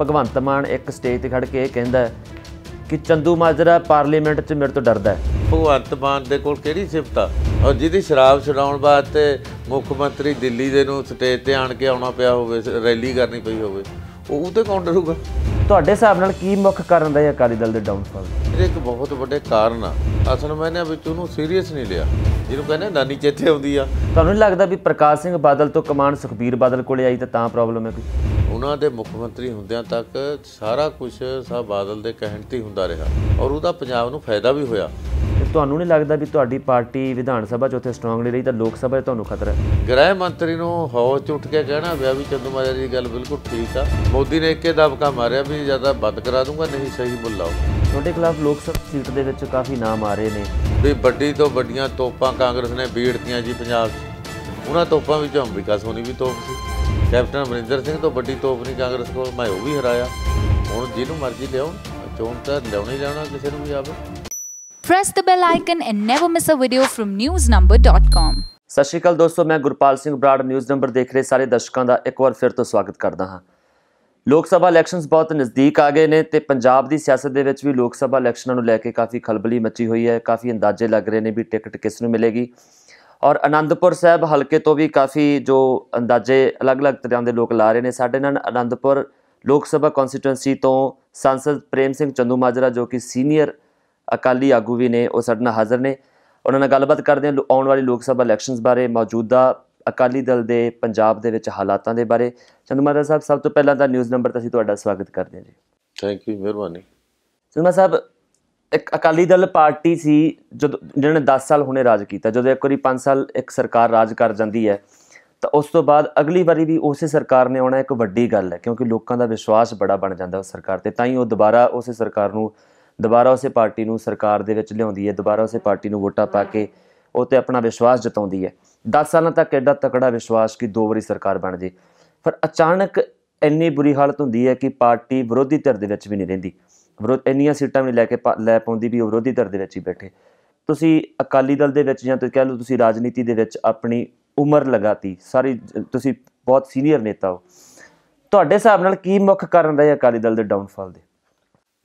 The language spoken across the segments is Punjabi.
ਭਗਵੰਤ ਮਾਨ ਇੱਕ ਸਟੇਜ ਤੇ ਖੜ ਕੇ ਇਹ ਕਹਿੰਦਾ ਕਿ ਚੰਦੂ ਮਾਜਰਾ ਪਾਰਲੀਮੈਂਟ 'ਚ ਮੇਰੇ ਤੋਂ ਡਰਦਾ ਹੈ। ਭਗਵੰਤ ਮਾਨ ਦੇ ਕੋਲ ਕਿਹੜੀ ਸਿਫਤ ਆ? ਔਰ ਜਿਹਦੀ ਸ਼ਰਾਬ ਛਡਾਉਣ ਵਾਸਤੇ ਮੁੱਖ ਮੰਤਰੀ ਦਿੱਲੀ ਦੇ ਨੂੰ ਸਟੇਜ ਤੇ ਆਣ ਕੇ ਆਉਣਾ ਪਿਆ ਹੋਵੇ ਰੈਲੀ ਕਰਨੀ ਪਈ ਹੋਵੇ ਉਹ ਉਹ ਤੇ ਕੌਣ ਡਰੂਗਾ? ਤੁਹਾਡੇ ਹਿਸਾਬ ਨਾਲ ਕੀ ਮੁੱਖ ਕਾਰਨ ਦਾ ਹੈ ਅਕਾਲੀ ਦਲ ਦੇ ਡਾਊਨਫਾਲ ਦਾ ਇਹਦੇ ਇੱਕ ਬਹੁਤ ਵੱਡੇ ਕਾਰਨ ਆ। ਅਸਲ ਮੈਨੇ ਵਿੱਚ ਉਹਨੂੰ ਸੀਰੀਅਸ ਨਹੀਂ ਲਿਆ। ਜਿਹਨੂੰ ਕਹਿੰਦੇ ਨਾਨੀ ਚੇਤੇ ਆਉਂਦੀ ਆ। ਤੁਹਾਨੂੰ ਨਹੀਂ ਲੱਗਦਾ ਵੀ ਪ੍ਰਕਾਸ਼ ਸਿੰਘ ਬਾਦਲ ਤੋਂ ਕਮਾਨ ਸੁਖਬੀਰ ਬਾਦਲ ਕੋਲੇ ਆਈ ਤਾਂ ਤਾਂ ਪ੍ਰੋਬਲਮ ਹੈ ਕੋਈ? ਉਹਨਾਂ ਦੇ ਮੁੱਖ ਮੰਤਰੀ ਹੁੰਦਿਆਂ ਤੱਕ ਸਾਰਾ ਕੁਝ ਸਭ ਬਾਦਲ ਦੇ ਕਹਿਣ ਤੇ ਹੁੰਦਾ ਰਿਹਾ। ਔਰ ਉਹਦਾ ਪੰਜਾਬ ਨੂੰ ਫਾਇਦਾ ਵੀ ਹੋਇਆ। ਤੁਹਾਨੂੰ ਨਹੀਂ ਲੱਗਦਾ ਵੀ ਤੁਹਾਡੀ ਪਾਰਟੀ ਵਿਧਾਨ ਸਭਾ 'ਚ ਉੱਥੇ ਸਟਰੋਂਗ ਨਹੀਂ ਰਹੀ ਤਾਂ ਲੋਕ ਸਭਾ 'ਚ ਤੁਹਾਨੂੰ ਖਤਰਾ ਹੈ? ਗ੍ਰਹਿ ਮੰਤਰੀ ਨੂੰ ਹੌਜ 'ਚ ਉੱਠ ਕੇ ਕਹਿਣਾ ਪਿਆ ਵੀ ਚੰਦੂ ਮਾਜਰਾ ਦੀ ਗੱਲ ਬਿਲਕੁਲ ਠੀਕ ਆ। ਮੋਦੀ ਨੇ ਇੱਕੇ ਦਬਕਾ ਮਾਰਿਆ ਵੀ ਜ਼ਿਆਦਾ ਬੰਦ ਕਰਾ ਦੂੰਗਾ ਨਹੀਂ ਸਹੀ ਬੁਲਾਓ ਤੁਹਾਡੇ ਖਿਲਾਫ ਲੋਕ ਸਭਾ ਸੀਟ ਦੇ ਵਿੱਚ ਕਾਫੀ ਨਾਮ ਆ ਰਹੇ ਨੇ। ਵੀ ਵੱਡੀ ਤੋਂ ਵੱਡੀਆਂ ਤੋਪਾਂ ਕਾਂਗਰਸ ਨੇ ਬੀੜਤੀਆਂ ਜੀ ਪੰਜਾਬ 'ਚ। ਉਹਨਾਂ ਤੋਪਾਂ ਵਿੱਚੋਂ ਅੰਬਿਕਾ ਸੋਨੀ ਵੀ ਤੋਪ ਸੀ। ਕੈਪਟਨ ਅਮਰਿੰਦਰ ਸਿੰਘ ਤੋਂ ਵੱਡੀ ਤੋਪ ਨਹੀਂ ਕਾਂਗਰਸ ਕੋਲ ਮੈਂ ਉਹ ਵੀ ਹਰਾਇਆ। ਹੁਣ ਜਿਹਨੂੰ ਮਰਜ਼ੀ ਲਿਆਉਣ ਚੋਣ ਤਾਂ ਲਿਆਉਣਾ ਲਿਆਉਣਾ ਕਿਸੇ ਨੂੰ ਵੀ ਆਵੇ Press the bell icon and never miss a video from newsnumber.com. ਸਤਿ ਸ਼੍ਰੀ ਅਕਾਲ ਦੋਸਤੋ ਮੈਂ ਗੁਰਪਾਲ ਸਿੰਘ ਬਰਾੜ ਨਿਊਜ਼ ਨੰਬਰ ਦੇਖ ਰਹੇ ਸਾਰੇ ਦਰਸ਼ਕਾਂ ਦਾ ਇੱਕ ਵਾਰ ਫਿਰ ਤੋਂ ਸਵਾਗਤ ਕਰਦਾ ਹਾਂ। ਲੋਕ ਸਭਾ ਇਲੈਕਸ਼ਨਸ ਬਹੁਤ ਨਜ਼ਦੀਕ ਆ ਗਏ ਨੇ ਤੇ ਪੰਜਾਬ ਦੀ ਸਿਆਸਤ ਦੇ ਵਿੱਚ ਵੀ ਲੋਕ ਸਭਾ ਇਲੈਕਸ਼ਨਾਂ ਨੂੰ ਲੈ ਕੇ ਕਾਫੀ ਖਲਬਲੀ ਮੱਚੀ ਹੋਈ ਹੈ, ਕਾਫੀ ਅੰਦਾਜ਼ੇ ਲੱਗ ਰਹੇ ਨੇ ਵੀ ਟਿਕਟ ਕਿਸ ਨੂੰ ਮਿਲੇਗੀ। ਔਰ ਆਨੰਦਪੁਰ ਸਾਹਿਬ ਹਲਕੇ ਤੋਂ ਵੀ ਕਾਫੀ ਜੋ ਅੰਦਾਜ਼ੇ ਅਲੱਗ-ਅਲੱਗ ਤਰ੍ਹਾਂ ਦੇ ਲੋਕ ਲਾ ਰਹੇ ਨੇ, ਸਾਡੇ ਨਾਲ ਆਨੰਦਪੁਰ ਲੋਕ ਸਭਾ ਕਨਸਟੀਟੁਐਂਸੀ ਤੋਂ ਸੰਸਦ ਪ੍ਰੇਮ ਸਿੰਘ ਚੰਦੂ ਮਾਜਰਾ ਜੋ ਕਿ ਸੀਨੀਅਰ ਅਕਾਲੀ ਆਗੂ ਵੀ ਨੇ, ਉਹ ਸਾਡੇ ਨਾਲ ਹਾਜ਼ਰ ਨੇ। ਉਹਨਾਂ ਨਾਲ ਗੱਲਬਾਤ ਕਰਦੇ ਹਾਂ ਲੋ- ਆਉਣ ਵਾਲੀ ਲੋਕ ਸਭਾ ਇਲੈਕਸ਼ਨਸ ਬਾਰੇ ਮੌਜੂਦਾ ਅਕਾਲੀ ਦਲ ਦੇ ਪੰਜਾਬ ਦੇ ਵਿੱਚ ਹਾਲਾਤਾਂ ਦੇ ਬਾਰੇ। ਚੰਦੂ ਮਾਜਰਾ ਸਾਹਿਬ ਸਭ ਤੋਂ ਪਹਿਲਾਂ ਤਾਂ ਨਿਊਜ਼ ਨੰਬਰ ਤੇ ਅਸੀਂ ਤੁਹਾਡਾ ਸਵਾਗਤ ਕਰਦੇ ਹਾਂ ਜੀ। ਥੈਂਕ ਯੂ ਮਿਹਰਬਾਨੀ। ਚੰਦੂ ਸਾਹਿਬ ਇੱਕ ਅਕਾਲੀ ਦਲ ਪਾਰਟੀ ਸੀ ਜਦੋਂ ਜਿਹਨਾਂ ਨੇ 10 ਸਾਲ ਹੁਣੇ ਰਾਜ ਕੀਤਾ। ਜਦੋਂ ਇੱਕ ਵਾਰੀ 5 ਸਾਲ ਇੱਕ ਸਰਕਾਰ ਰਾਜ ਕਰ ਜਾਂਦੀ ਹੈ ਤਾਂ ਉਸ ਤੋਂ ਬਾਅਦ ਅਗਲੀ ਵਾਰੀ ਵੀ ਉਸੇ ਸਰਕਾਰ ਨੇ ਆਉਣਾ ਇੱਕ ਵੱਡੀ ਗੱਲ ਹੈ ਕਿਉਂਕਿ ਲੋਕਾਂ ਦਾ ਵਿਸ਼ਵਾਸ ਬੜਾ ਬਣ ਜਾਂਦਾ ਉਸ ਸਰਕਾਰ ਤੇ। ਤਾਂ ਹੀ ਉਹ ਦੁਬਾਰਾ ਉਸੇ ਸਰਕਾਰ ਨੂੰ ਦੁਬਾਰਾ ਉਸੇ ਪਾਰਟੀ ਨੂੰ ਸਰਕਾਰ ਦੇ ਵਿੱਚ ਲਿਆਉਂਦੀ ਹੈ ਦੁਬਾਰਾ ਉਸੇ ਪਾਰਟੀ ਨੂੰ ਵੋਟਾਂ ਪਾ ਕੇ ਉਹ ਤੇ ਆਪਣਾ ਵਿਸ਼ਵਾਸ ਜਤਾਉਂਦੀ ਹੈ। 10 ਸਾਲਾਂ ਤੱਕ ਐਡਾ ਤਕੜਾ ਵਿਸ਼ਵਾਸ ਕਿ ਦੋ ਵਾਰੀ ਸਰਕਾਰ ਬਣ ਜੇ। ਪਰ ਅਚਾਨਕ ਇੰਨੀ ਬੁਰੀ ਹਾਲਤ ਹੁੰਦੀ ਹੈ ਕਿ ਪਾਰਟੀ ਵਿਰੋਧੀ ਧਿਰ ਦੇ ਵਿੱਚ ਵੀ ਨਹੀਂ ਰਹਿੰਦੀ। ਵਿਰੋਧ ਇੰਨੀਆਂ ਸੀਟਾਂ ਵੀ ਲੈ ਕੇ ਪਾ- ਲੈ ਪਾਉਂਦੀ ਵੀ ਉਹ ਵਿਰੋਧੀ ਧਿਰ ਦੇ ਵਿੱਚ ਹੀ ਬੈਠੇ। ਤੁਸੀਂ ਅਕਾਲੀ ਦਲ ਦੇ ਵਿੱਚ ਜਾਂ ਤੁਸੀਂ ਕਹਿ ਲਓ ਤੁਸੀਂ ਰਾਜਨੀਤੀ ਦੇ ਵਿੱਚ ਆਪਣੀ ਉਮਰ ਲਗਾਤੀ, ਸਾਰੀ ਤੁਸੀਂ ਬਹੁਤ ਸੀਨੀਅਰ ਨੇਤਾ ਹੋ। ਤੁਹਾਡੇ ਹਿਸਾਬ ਨਾਲ ਕੀ ਮੁੱਖ ਕਾਰਨ ਰਹੇ ਅਕਾਲੀ ਦਲ ਦੇ ਡਾਊਨਫਾਲ ਦੇ?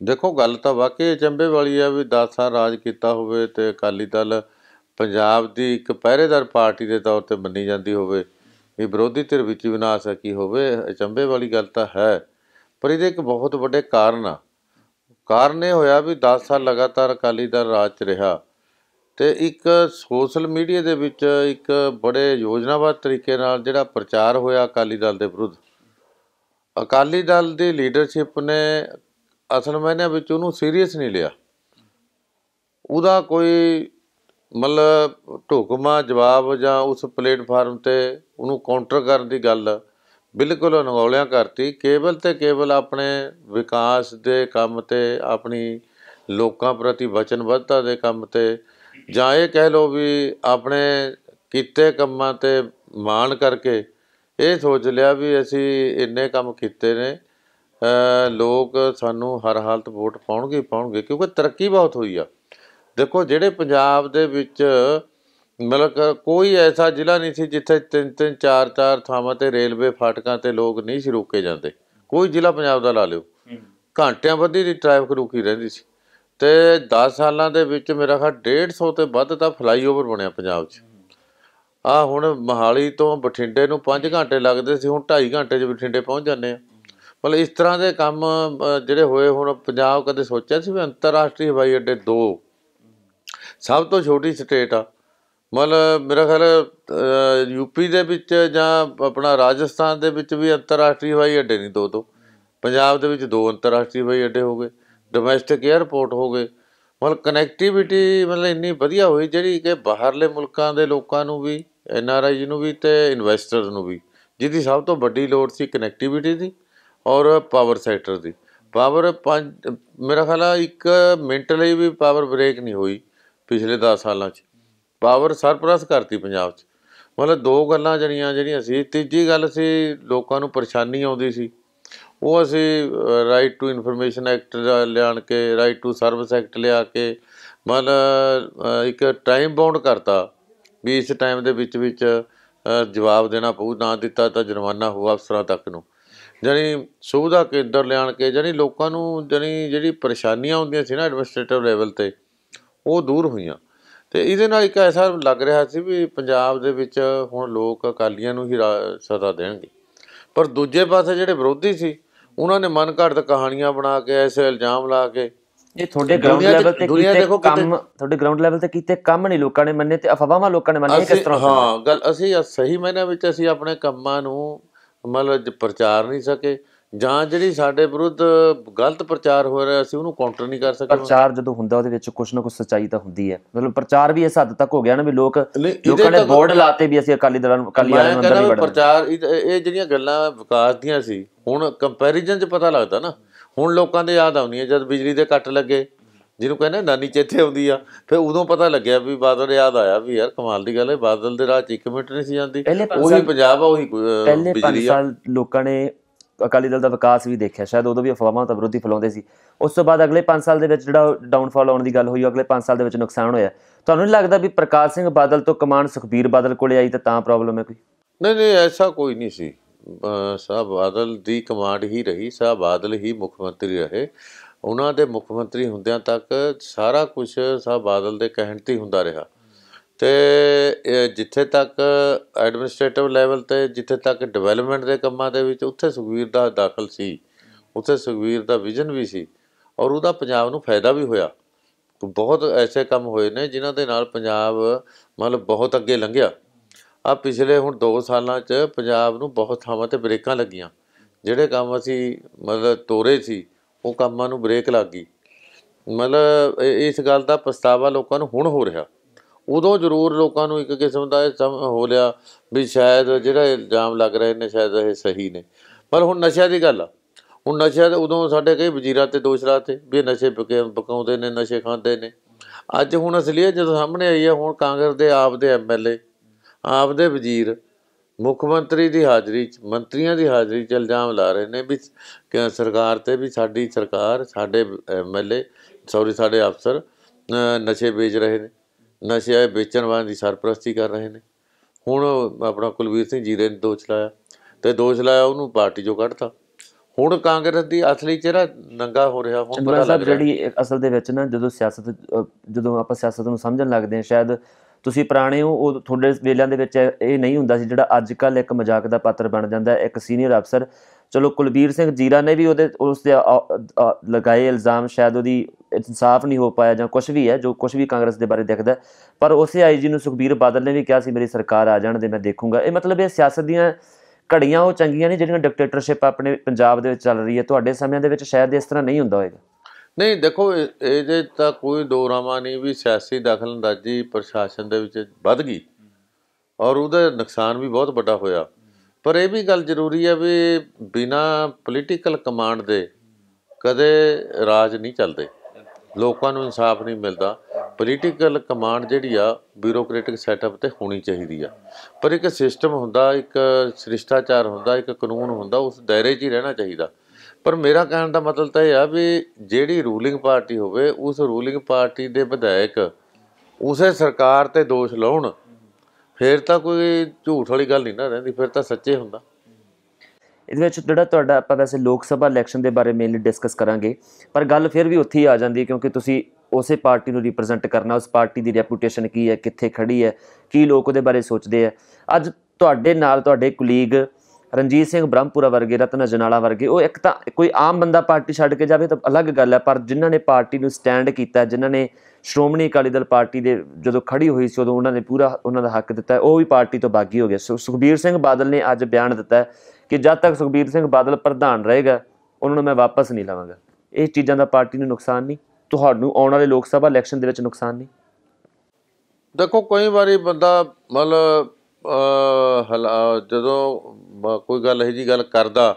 ਦੇਖੋ, ਗੱਲ ਤਾਂ ਵਾਕਈ ਅਚੰਭੇ ਵਾਲੀ ਆ ਵੀ 10 ਸਾਲ ਰਾਜ ਕੀਤਾ ਹੋਵੇ ਤੇ ਅਕਾਲੀ ਦਲ ਪੰਜਾਬ ਦੀ ਇੱਕ ਪਹਿਰੇਦਾਰ ਪਾਰਟੀ ਦੇ ਤੌਰ ਤੇ ਮੰਨੀ ਜਾਂਦੀ ਹੋਵੇ, ਵੀ ਵਿਰੋਧੀ ਧਿਰ ਵਿੱਚ ਵੀ ਨਾ ਸਕੀ ਹੋਵੇ, ਅਚੰਭੇ ਵਾਲੀ ਗੱਲ ਤਾਂ ਹੈ। ਪਰ ਇਹਦੇ ਇੱਕ ਬਹੁਤ ਵੱਡੇ ਕਾਰਨ ਆ। ਕਾਰਨ ਇਹ ਹੋਇਆ ਵੀ 10 ਸਾਲ ਲਗਾਤਾਰ ਅਕਾਲੀ ਦਲ ਰਾਜ 'ਚ ਰਿਹਾ ਤੇ ਇੱਕ ਸੋਸ਼ਲ ਮੀਡੀਆ ਦੇ ਵਿੱਚ ਇੱਕ ਬੜੇ ਯੋਜਨਾਬੱਧ ਤਰੀਕੇ ਨਾਲ ਜਿਹੜਾ ਪ੍ਰਚਾਰ ਹੋਇਆ ਅਕਾਲੀ ਦਲ ਦੇ ਵਿਰੁੱਧ, ਅਕਾਲੀ ਦਲ ਦੀ ਲੀਡਰਸ਼ਿਪ ਨੇ ਅਸਲ ਮੈਨੇ ਵਿੱਚ ਉਹਨੂੰ ਸੀਰੀਅਸ ਨਹੀਂ ਲਿਆ। ਉਹਦਾ ਕੋਈ ਮਤਲਬ ਢੁਕਮਾ ਜਵਾਬ ਜਾਂ ਉਸ ਪਲੇਟਫਾਰਮ ਤੇ ਉਹਨੂੰ ਕਾਊਂਟਰ ਕਰਨ ਦੀ ਗੱਲ ਬਿਲਕੁਲ ਅਣਗੌਲਿਆਂ ਕਰਤੀ। ਕੇਵਲ ਤੇ ਕੇਵਲ ਆਪਣੇ ਵਿਕਾਸ ਦੇ ਕੰਮ ਤੇ, ਆਪਣੀ ਲੋਕਾਂ ਪ੍ਰਤੀ ਵਚਨਬੱਧਤਾ ਦੇ ਕੰਮ ਤੇ, ਜਾਂ ਇਹ ਕਹਿ ਲਓ ਵੀ ਆਪਣੇ ਕੀਤੇ ਕੰਮਾਂ ਤੇ ਮਾਣ ਕਰਕੇ ਇਹ ਸੋਚ ਲਿਆ ਵੀ ਅਸੀਂ ਇੰਨੇ ਕੰਮ ਕੀਤੇ ਨੇ ਲੋਕ ਸਾਨੂੰ ਹਰ ਹਾਲਤ ਵੋਟ ਪਾਉਣਗੇ ਪਾਉਣਗੇ, ਕਿਉਂਕਿ ਤਰੱਕੀ ਬਹੁਤ ਹੋਈ ਆ। ਦੇਖੋ ਜਿਹੜੇ ਪੰਜਾਬ ਦੇ ਵਿੱਚ ਮਤਲਬ ਕੋਈ ਐਸਾ ਜ਼ਿਲ੍ਹਾ ਨਹੀਂ ਸੀ ਜਿੱਥੇ ਤਿੰਨ ਤਿੰਨ ਚਾਰ ਚਾਰ ਥਾਵਾਂ ਤੇ ਰੇਲਵੇ ਫਾਟਕਾਂ ਤੇ ਲੋਕ ਨਹੀਂ ਸੀ ਰੋਕੇ ਜਾਂਦੇ। ਕੋਈ ਜ਼ਿਲ੍ਹਾ ਪੰਜਾਬ ਦਾ ਲਾ ਲਿਓ। ਘੰਟਿਆਂ ਬੱਧੀ ਦੀ ਟ੍ਰੈਫਿਕ ਰੁਕੀ ਰਹਿੰਦੀ ਸੀ। ਤੇ 10 ਸਾਲਾਂ ਦੇ ਵਿੱਚ ਮੇਰਾ ਖਿਆਲ 150 ਤੇ ਵੱਧ ਤਾਂ ਫਲਾਈਓਵਰ ਬਣਿਆ ਪੰਜਾਬ 'ਚ। ਆ ਹੁਣ ਮਹਾਲੀ ਤੋਂ ਬਠਿੰਡੇ ਨੂੰ 5 ਘੰਟੇ ਲੱਗਦੇ ਸੀ ਹੁਣ 2.5 ਘੰਟੇ 'ਚ ਬਠਿੰਡੇ ਪਹੁੰਚ ਜਾਂਦੇ ਆ। ਮਤਲਬ ਇਸ ਤਰ੍ਹਾਂ ਦੇ ਕੰਮ ਜਿਹੜੇ ਹੋਏ ਹੁਣ ਪੰਜਾਬ ਕਦੇ ਸੋਚਿਆ ਸੀ ਵੀ ਅੰਤਰਰਾਸ਼ਟਰੀ ਹਵਾਈ ਅੱਡੇ ਦੋ ਸਭ ਤੋਂ ਛੋਟੀ ਸਟੇਟ ਆ। ਮਤਲਬ ਮੇਰਾ ਖਿਆਲ ਯੂਪੀ ਦੇ ਵਿੱਚ ਜਾਂ ਆਪਣਾ ਰਾਜਸਥਾਨ ਦੇ ਵਿੱਚ ਵੀ ਅੰਤਰਰਾਸ਼ਟਰੀ ਹਵਾਈ ਅੱਡੇ ਨਹੀਂ ਦੋ ਦੋ ਪੰਜਾਬ ਦੇ ਵਿੱਚ ਦੋ ਅੰਤਰਰਾਸ਼ਟਰੀ ਹਵਾਈ ਅੱਡੇ ਹੋ ਗਏ, ਡੋਮੈਸਟਿਕ 에ਅਰਪੋਰਟ ਹੋ ਗਏ। ਮਤਲਬ ਕਨੈਕਟੀਵਿਟੀ ਮਤਲਬ ਇੰਨੀ ਵਧੀਆ ਹੋਈ ਜਿਹੜੀ ਕਿ ਬਾਹਰਲੇ ਮੁਲਕਾਂ ਦੇ ਲੋਕਾਂ ਨੂੰ ਵੀ ਐਨ ਆਰ ਆਈ ਨੂੰ ਵੀ ਤੇ ਇਨਵੈਸਟਰਸ ਨੂੰ ਵੀ, ਜਿਹਦੀ ਸਭ ਤੋਂ ਵੱਡੀ ਲੋੜ ਸੀ ਕਨੈਕਟੀਵਿਟੀ ਦੀ ਔਰ ਪਾਵਰ ਸੈਕਟਰ ਦੀ। ਪਾਵਰ ਪੰਜ, ਮੇਰਾ ਖਿਆਲ ਆ ਇੱਕ ਮਿੰਟ ਲਈ ਵੀ ਪਾਵਰ ਬ੍ਰੇਕ ਨਹੀਂ ਹੋਈ। ਪਿਛਲੇ 10 ਸਾਲਾਂ 'ਚ। ਪਾਵਰ ਸਰਪਲਸ ਕਰਤੀ ਪੰਜਾਬ 'ਚ। ਮਤਲਬ ਦੋ ਗੱਲਾਂ ਜਿਹੜੀਆਂ ਜਿਹੜੀਆਂ ਸੀ। ਤੀਜੀ ਗੱਲ ਸੀ, ਲੋਕਾਂ ਨੂੰ ਪਰੇਸ਼ਾਨੀ ਆਉਂਦੀ ਸੀ। ਉਹ ਅਸੀਂ ਰਾਈਟ ਟੂ ਇਨਫੋਰਮੇਸ਼ਨ ਐਕਟ ਲਿਆਣ ਕੇ ਰਾਈਟ ਟੂ ਸਰਵਿਸ ਐਕਟ ਲਿਆ ਕੇ, ਮਤਲਬ ਇੱਕ ਟਾਈਮ ਬਾਉਂਡ ਕਰਤਾ। ਵੀ ਇਸ ਟਾਈਮ ਦੇ ਵਿੱਚ ਵਿੱਚ ਜਵਾਬ ਦੇਣਾ ਪਊ, ਨਾ ਦਿੱਤਾ ਤਾਂ ਜੁਰਮਾਨਾ ਹੋਊ ਅਫਸਰਾਂ ਤੱਕ ਨੂੰ। ਜਾਣੀ ਸੁਵਿਧਾ ਕੇਂਦਰ ਲਿਆਣ ਕੇ, ਜਾਣੀ ਲੋਕਾਂ ਨੂੰ, ਜਾਣੀ ਜਿਹੜੀ ਪਰੇਸ਼ਾਨੀਆਂ ਹੁੰਦੀਆਂ ਸੀ ਨਾ ਐਡਮਿਨਿਸਟ੍ਰੇਟਿਵ ਲੈਵਲ ਤੇ ਉਹ ਦੂਰ ਹੋਈਆਂ। ਤੇ ਇਹਦੇ ਨਾਲ ਇੱਕ ਐਸਾ ਲੱਗ ਰਿਹਾ ਸੀ ਵੀ ਪੰਜਾਬ ਦੇ ਵਿੱਚ ਹੁਣ ਲੋਕ ਅਕਾਲੀਆਂ ਨੂੰ ਹੀ ਸੱਦਾ ਦੇਣਗੇ। ਪਰ ਦੂਜੇ ਪਾਸੇ ਜਿਹੜੇ ਵਿਰੋਧੀ ਸੀ ਉਹਨਾਂ ਨੇ ਮਨ ਘੜਤ ਕਹਾਣੀਆਂ ਬਣਾ ਕੇ ਐਸੇ ਇਲਜ਼ਾਮ ਲਾ ਕੇ ਇਹ ਤੁਹਾਡੇ ਗਰਾਊਂਡ ਲੈਵਲ ਤੇ ਦੁਨੀਆ ਕੀਤੇ ਕੰਮ ਤੁਹਾਡੇ ਗਰਾਊਂਡ ਲੈਵਲ ਤੇ ਕੀਤੇ ਕੰਮ ਨਹੀਂ ਲੋਕਾਂ ਨੇ ਮੰਨੇ ਤੇ ਅਫਵਾਹਾਂ ਲੋਕਾਂ ਨੇ ਮੰਨੀਆਂ ਕਿਸ ਤਰ੍ਹਾਂ ਹਾਂ ਗੱਲ ਅਸੀਂ ਸਹੀ ਮਾਇਨੇ ਵਿੱਚ ਅਸੀਂ ਆਪਣੇ ਕੰਮਾਂ ਨੂੰ ਮਤਲਬ ਪ੍ਰਚਾਰ ਨਹੀਂ ਸਕੇ। ਜਾਂ ਜਿਹੜੀ ਸਾਡੇ ਵਿਰੁੱਧ ਗਲਤ ਪ੍ਰਚਾਰ ਹੋ ਰਿਹਾ ਸੀ ਉਹਨੂੰ ਕਾਊਂਟਰ ਨਹੀਂ ਕਰ ਸਕੇ ਪ੍ਰਚਾਰ ਜਦੋਂ ਹੁੰਦਾ ਉਹਦੇ ਵਿੱਚ ਕੁਛ ਨਾ ਕੁਛ ਸੱਚਾਈ ਤਾਂ ਹੁੰਦੀ ਹੈ। ਮਤਲਬ ਪ੍ਰਚਾਰ ਵੀ ਇਸ ਹੱਦ ਤੱਕ ਹੋ ਗਿਆ ਨਾ ਵੀ ਲੋਕ ਲੋਕਾਂ ਨੇ ਬੋਰਡ ਲਾਤੇ ਵੀ ਅਸੀਂ ਅਕਾਲੀ ਦਲਾਂ ਨੂੰ ਅਕਾਲੀ ਮੈਂ ਨੂੰ ਅੰਦਰ ਨਹੀਂ ਵੜਨਾ। ਪ੍ਰਚਾਰ ਇਹ ਜਿਹੜੀਆਂ ਗੱਲਾਂ ਵਿਕਾਸ ਦੀਆਂ ਸੀ ਹੁਣ ਕੰਪੈਰੀਜ਼ਨ 'ਚ ਪਤਾ ਲੱਗਦਾ ਨਾ। ਹੁਣ ਲੋਕਾਂ ਦੇ ਯਾਦ ਆਉਣੀ ਹੈ ਜਦ ਬਿਜਲੀ ਦੇ ਕੱਟ ਲੱਗੇ ਜਿਹਨੂੰ ਕਹਿੰਦੇ ਨਾਨੀ ਚੇਤੇ ਆਉਂਦੀ ਆ ਫਿਰ ਉਦੋਂ ਪਤਾ ਲੱਗਿਆ ਵੀ ਬਾਦਲ ਯਾਦ ਆਇਆ ਵੀ ਯਾਰ ਕਮਾਲ ਦੀ ਗੱਲ ਹੈ ਬਾਦਲ ਦੇ ਰਾਹ 'ਚ ਇੱਕ ਮਿੰਟ ਨਹੀਂ ਸੀ ਜਾਂਦੀ ਉਹੀ ਪੰਜਾਬ ਆ ਉਹੀ ਅਹ, ਪਹਿਲੇ 5 ਬਿਜਲੀ ਆ। ਸਾਲ ਲੋਕਾਂ ਨੇ ਅਕਾਲੀ ਦਲ ਦਾ ਵਿਕਾਸ ਵੀ ਦੇਖਿਆ, ਸ਼ਾਇਦ ਉਦੋਂ ਵੀ ਅਫਵਾਹਾਂ ਤਾਂ ਵਿਰੋਧੀ ਫੈਲਾਉਂਦੇ ਸੀ। ਉਸ ਤੋਂ ਬਾਅਦ ਅਗਲੇ 5 ਸਾਲ ਦੇ ਵਿੱਚ ਜਿਹੜਾ ਡਾਊਨਫਾਲ ਆਉਣ ਦੀ ਗੱਲ ਹੋਈ ਅਗਲੇ 5 ਸਾਲ ਦੇ ਵਿੱਚ ਨੁਕਸਾਨ ਹੋਇਆ। ਤੁਹਾਨੂੰ ਨਹੀਂ ਲੱਗਦਾ ਵੀ ਪ੍ਰਕਾਸ਼ ਸਿੰਘ ਬਾਦਲ ਤੋਂ ਕਮਾਂਡ ਸੁਖਬੀਰ ਬਾਦਲ ਕੋਲੇ ਆਈ ਤਾਂ ਤਾਂ ਪ੍ਰੋਬਲਮ ਹੈ ਕੋਈ? ਨਹੀਂ ਨਹੀਂ, ਐਸਾ ਕੋਈ ਨਹੀਂ ਸੀ। ਅਹ ਸਾਹਿਬ ਬਾਦਲ ਦੀ ਕਮਾਂਡ ਹੀ ਰਹੀ ਸਾਹਿਬ ਬਾਦਲ ਹੀ ਮੁੱਖ ਮੰਤਰੀ ਰਹੇ। ਉਹਨਾਂ ਦੇ ਮੁੱਖ ਮੰਤਰੀ ਹੁੰਦਿਆਂ ਤੱਕ ਸਾਰਾ ਕੁਝ ਸਾਹਿਬ ਬਾਦਲ ਦੇ ਕਹਿਣ ਤੇ ਹੀ ਹੁੰਦਾ ਰਿਹਾ। ਤੇ ਜਿੱਥੇ ਤੱਕ ਐਡਮਿਨਿਸਟ੍ਰੇਟਿਵ ਲੈਵਲ ਤੇ ਜਿੱਥੇ ਤੱਕ ਡਿਵੈਲਪਮੈਂਟ ਦੇ ਕੰਮਾਂ ਦੇ ਵਿੱਚ, ਉੱਥੇ ਸੁਖਵੀਰ ਦਾ ਦਾਖਲ ਸੀ। ਉੱਥੇ ਸੁਖਵੀਰ ਦਾ ਵਿਜ਼ਨ ਵੀ ਸੀ ਔਰ ਉਹਦਾ ਪੰਜਾਬ ਨੂੰ ਫਾਇਦਾ ਵੀ ਹੋਇਆ। ਬਹੁਤ ਐਸੇ ਕੰਮ ਹੋਏ ਨੇ ਜਿਨ੍ਹਾਂ ਦੇ ਨਾਲ ਪੰਜਾਬ ਮਤਲਬ ਬਹੁਤ ਅੱਗੇ ਲੰਘਿਆ। ਆ ਪਿਛਲੇ ਹੁਣ 2 ਸਾਲਾਂ 'ਚ ਪੰਜਾਬ ਨੂੰ ਬਹੁਤ ਥਾਵਾਂ ਤੇ ਬ੍ਰੇਕਾਂ ਲੱਗੀਆਂ। ਜਿਹੜੇ ਕੰਮ ਅਸੀਂ ਮਤਲਬ ਤੋਰੇ ਸੀ, ਉਹ ਕੰਮਾਂ ਨੂੰ ਬ੍ਰੇਕ ਲੱਗ ਗਈ। ਮਤਲਬ ਇਸ ਗੱਲ ਦਾ ਪਛਤਾਵਾ ਲੋਕਾਂ ਨੂੰ ਹੁਣ ਹੋ ਰਿਹਾ। ਉਦੋਂ ਜ਼ਰੂਰ ਲੋਕਾਂ ਨੂੰ ਇੱਕ ਕਿਸਮ ਦਾ ਇਹ ਸਮ ਹੋ ਲਿਆ ਵੀ ਸ਼ਾਇਦ ਜਿਹੜਾ ਇਲਜ਼ਾਮ ਲੱਗ ਰਹੇ ਨੇ ਸ਼ਾਇਦ ਇਹ ਸਹੀ ਨੇ। ਪਰ ਹੁਣ ਨਸ਼ਿਆਂ ਦੀ ਗੱਲ ਆ। ਹੁਣ ਨਸ਼ਿਆਂ ਦੇ ਉਦੋਂ ਸਾਡੇ ਕਈ ਵਜ਼ੀਰਾਂ ਤੇ ਦੋਸ਼ ਲਾਤੇ ਵੀ ਇਹ ਨਸ਼ੇ ਪਕੇ ਪਕਾਉਂਦੇ ਨੇ, ਨਸ਼ੇ ਖਾਂਦੇ ਨੇ। ਅੱਜ ਹੁਣ ਅਸਲੀਅਤ ਜਦੋਂ ਸਾਹਮਣੇ ਆਈ ਹੈ ਹੁਣ ਕਾਂਗਰਸ ਦੇ ਆਪ ਦੇ ਐਮਐਲਏ ਆਪ ਦੇ ਵਜ਼ੀਰ, ਮੁੱਖ ਮੰਤਰੀ ਦੀ ਹਾਜ਼ਰੀ 'ਚ, ਮੰਤਰੀਆਂ ਦੀ ਹਾਜ਼ਰੀ 'ਚ ਇਲਜ਼ਾਮ ਲਾ ਰਹੇ ਨੇ ਵੀ ਕਿ ਸਰਕਾਰ ਤੇ ਵੀ ਸਾਡੀ ਸਰਕਾਰ, ਸਾਡੇ ਐਮਐਲਏ ਸੌਰੀ ਸਾਡੇ ਅਫਸਰ ਨਸ਼ੇ ਵੇਚ ਰਹੇ ਨੇ। ਨਸ਼ੇ ਵੇਚਣ ਵਾਲਿਆਂ ਦੀ ਸਰਪ੍ਰਸਤੀ ਕਰ ਰਹੇ ਨੇ। ਹੁਣ ਆਪਣਾ ਕੁਲਵੀਰ ਸਿੰਘ ਜੀਰੇ ਨੇ ਦੋਸ਼ ਲਾਇਆ ਤੇ ਦੋਸ਼ ਲਾਇਆ ਉਹਨੂੰ ਪਾਰਟੀ ਚੋਂ ਕੱਢਤਾ। ਹੁਣ ਕਾਂਗਰਸ ਦੀ ਅਸਲੀ ਚਿਹਰਾ ਨੰਗਾ ਹੋ ਰਿਹਾ ਹੁਣ ਪਤਾ ਲੱਗ ਰਿਹਾ। ਜਿਹੜੀ ਅਸਲ ਦੇ ਵਿੱਚ ਨਾ ਜਦੋਂ ਸਿਆਸਤ ਜਦੋਂ ਆਪਾਂ ਸਿਆਸਤ ਨੂੰ ਸਮਝਣ ਲੱਗਦੇ ਹਾਂ ਸ਼ਾਇਦ ਤੁਸੀਂ ਪੁਰਾਣੇ ਹੋ ਉਹ ਤੁਹਾਡੇ ਵੇਲਿਆਂ ਦੇ ਵਿੱਚ ਇਹ ਨਹੀਂ ਹੁੰਦਾ ਸੀ ਜਿਹੜਾ ਅੱਜ ਕੱਲ ਇੱਕ ਮਜ਼ਾਕ ਦਾ ਪਾਤਰ ਬਣ ਜਾਂਦਾ ਇੱਕ ਸੀਨੀਅਰ ਅਫਸਰ ਚਲੋ ਕੁਲਬੀਰ ਸਿੰਘ ਜੀਰਾ ਨੇ ਵੀ ਉਹਦੇ ਉਸ ਦੇ ਲਗਾਏ ਇਲਜ਼ਾਮ, ਸ਼ਾਇਦ ਉਹਦੀ ਇਨਸਾਫ ਨਹੀਂ ਹੋ ਪਾਇਆ ਜਾਂ ਕੁਝ ਵੀ ਹੈ, ਜੋ ਕੁਝ ਵੀ ਕਾਂਗਰਸ ਦੇ ਬਾਰੇ ਦਿਖਦਾ। ਪਰ ਉਸੇ ਆਈਜੀ ਨੂੰ ਸੁਖਬੀਰ ਬਾਦਲ ਨੇ ਵੀ ਕਿਹਾ ਸੀ, ਮੇਰੀ ਸਰਕਾਰ ਆ ਜਾਣ ਦੇ, ਮੈਂ ਦੇਖੂੰਗਾ। ਇਹ ਮਤਲਬ ਇਹ ਸਿਆਸਤ ਦੀਆਂ ਘੜੀਆਂ ਉਹ ਚੰਗੀਆਂ ਨੇ ਜਿਹੜੀਆਂ ਡਿਕਟੇਟਰਸ਼ਿਪ ਆਪਣੇ ਪੰਜਾਬ ਦੇ ਵਿੱਚ ਚੱਲ ਰਹੀ ਹੈ। ਤੁਹਾਡੇ ਸਮਿਆਂ ਦੇ ਵਿੱਚ ਸ਼ਾਇਦ ਇਸ ਤਰ੍ਹਾਂ ਨਹੀਂ ਹੁੰਦਾ ਹੋਵੇਗਾ ਨਹੀਂ, ਦੇਖੋ, ਇਹ- ਇਹਦੇ ਤਾਂ ਕੋਈ ਦੋ ਰਾਵਾਂ ਨਹੀਂ ਵੀ ਸਿਆਸੀ ਦਖਲ ਅੰਦਾਜ਼ੀ ਪ੍ਰਸ਼ਾਸਨ ਦੇ ਵਿੱਚ ਵੱਧ ਗਈ। ਔਰ ਉਹਦਾ ਨੁਕਸਾਨ ਵੀ ਬਹੁਤ ਵੱਡਾ ਹੋਇਆ। ਪਰ ਇਹ ਵੀ ਗੱਲ ਜ਼ਰੂਰੀ ਹੈ ਵੀ ਬਿਨਾ ਪੋਲੀਟੀਕਲ ਕਮਾਂਡ ਦੇ ਕਦੇ ਰਾਜ ਨਹੀਂ ਚੱਲਦੇ। ਲੋਕਾਂ ਨੂੰ ਇਨਸਾਫ ਨਹੀਂ ਮਿਲਦਾ। ਪੋਲੀਟੀਕਲ ਕਮਾਂਡ ਜਿਹੜੀ ਆ ਬਿਊਰੋਕ੍ਰੈਟਿਕ ਸੈਟਅਪ ਤੇ ਹੋਣੀ ਚਾਹੀਦੀ ਆ। ਪਰ ਇੱਕ ਸਿਸਟਮ ਹੁੰਦਾ, ਇੱਕ ਸ਼੍ਰਿਸ਼ਟਾਚਾਰ ਹੁੰਦਾ, ਇੱਕ ਕਾਨੂੰਨ ਹੁੰਦਾ, ਉਸ ਦਾਇਰੇ 'ਚ ਹੀ ਰਹਿਣਾ ਚਾਹੀਦਾ। ਪਰ ਮੇਰਾ ਕਹਿਣ ਦਾ ਮਤਲਬ ਤਾਂ ਇਹ ਆ ਵੀ ਜਿਹੜੀ ਰੂਲਿੰਗ ਪਾਰਟੀ ਹੋਵੇ, ਉਸ ਰੂਲਿੰਗ ਪਾਰਟੀ ਦੇ ਵਿਧਾਇਕ ਉਸੇ ਸਰਕਾਰ ਤੇ ਦੋਸ਼ ਲਾਉਣ ਫਿਰ ਤਾਂ ਕੋਈ ਝੂਠ ਵਾਲੀ ਗੱਲ ਨਹੀਂ ਨਾ ਰਹਿੰਦੀ, ਫਿਰ ਤਾਂ ਸੱਚੇ ਹੁੰਦਾ। ਇਹਦੇ ਵਿੱਚ ਜਿਹੜਾ ਤੁਹਾਡਾ, ਆਪਾਂ ਵੈਸੇ ਲੋਕ ਸਭਾ ਇਲੈਕਸ਼ਨ ਦੇ ਬਾਰੇ ਮੇਨਲੀ ਡਿਸਕਸ ਕਰਾਂਗੇ, ਪਰ ਗੱਲ ਫਿਰ ਵੀ ਉੱਥੇ ਹੀ ਆ ਜਾਂਦੀ ਹੈ ਕਿਉਂਕਿ ਤੁਸੀਂ ਉਸੇ ਪਾਰਟੀ ਨੂੰ ਰਿਪਰੈਜ਼ੈਂਟ ਕਰਨਾ, ਉਸ ਪਾਰਟੀ ਦੀ ਰੈਪਿਊਟੇਸ਼ਨ ਕੀ ਹੈ, ਕਿੱਥੇ ਖੜੀ ਹੈ, ਕੀ ਲੋਕ ਉਹਦੇ ਬਾਰੇ ਸੋਚਦੇ ਆ ਅੱਜ ਤੁਹਾਡੇ ਨਾਲ ਤੁਹਾਡੇ ਕੁਲੀਗ ਰਣਜੀਤ ਸਿੰਘ ਬ੍ਰਹਮਪੁਰਾ ਵਰਗੇ, ਰਤਨ ਜਨਾਲਾ ਵਰਗੇ, ਉਹ ਇੱਕ ਤਾਂ ਕੋਈ ਆਮ ਬੰਦਾ ਪਾਰਟੀ ਛੱਡ ਕੇ ਜਾਵੇ ਤਾਂ ਅਲੱਗ ਗੱਲ ਹੈ, ਪਰ ਜਿਨ੍ਹਾਂ ਨੇ ਪਾਰਟੀ ਨੂੰ ਸਟੈਂਡ ਕੀਤਾ, ਜਿਨ੍ਹਾਂ ਨੇ ਸ਼੍ਰੋਮਣੀ ਅਕਾਲੀ ਦਲ ਪਾਰਟੀ ਦੇ ਜਦੋਂ ਖੜੀ ਹੋਈ ਸੀ, ਉਦੋਂ ਉਹਨਾਂ ਨੇ ਪੂਰਾ ਉਹਨਾਂ ਦਾ ਹੱਕ ਦਿੱਤਾ ਉਹ ਵੀ ਪਾਰਟੀ ਤੋਂ ਬਾਗੀ ਹੋ ਗਿਆ ਸੁਖਬੀਰ ਸਿੰਘ ਬਾਦਲ ਨੇ ਅੱਜ ਬਿਆਨ ਦਿੱਤਾ ਕਿ ਜਦ ਤੱਕ ਸੁਖਬੀਰ ਸਿੰਘ ਬਾਦਲ ਪ੍ਰਧਾਨ ਰਹੇਗਾ, ਉਹਨਾਂ ਨੂੰ ਮੈਂ ਵਾਪਸ ਨਹੀਂ ਲਵਾਂਗਾ। ਇਹ ਚੀਜ਼ਾਂ ਦਾ ਪਾਰਟੀ ਨੂੰ ਨੁਕਸਾਨ ਨਹੀਂ। ਤੁਹਾਨੂੰ ਆਉਣ ਵਾਲੇ ਲੋਕ ਸਭਾ ਇਲੈਕਸ਼ਨ ਦੇ ਵਿੱਚ ਨੁਕਸਾਨ ਨਹੀਂ। ਦੇਖੋ, ਕਈ ਵਾਰੀ ਬੰਦਾ ਮਤਲਬ ਹਲਾ, ਜਦੋਂ ਕੋਈ ਗੱਲ ਇਹੋ ਜੀ ਗੱਲ ਕਰਦਾ,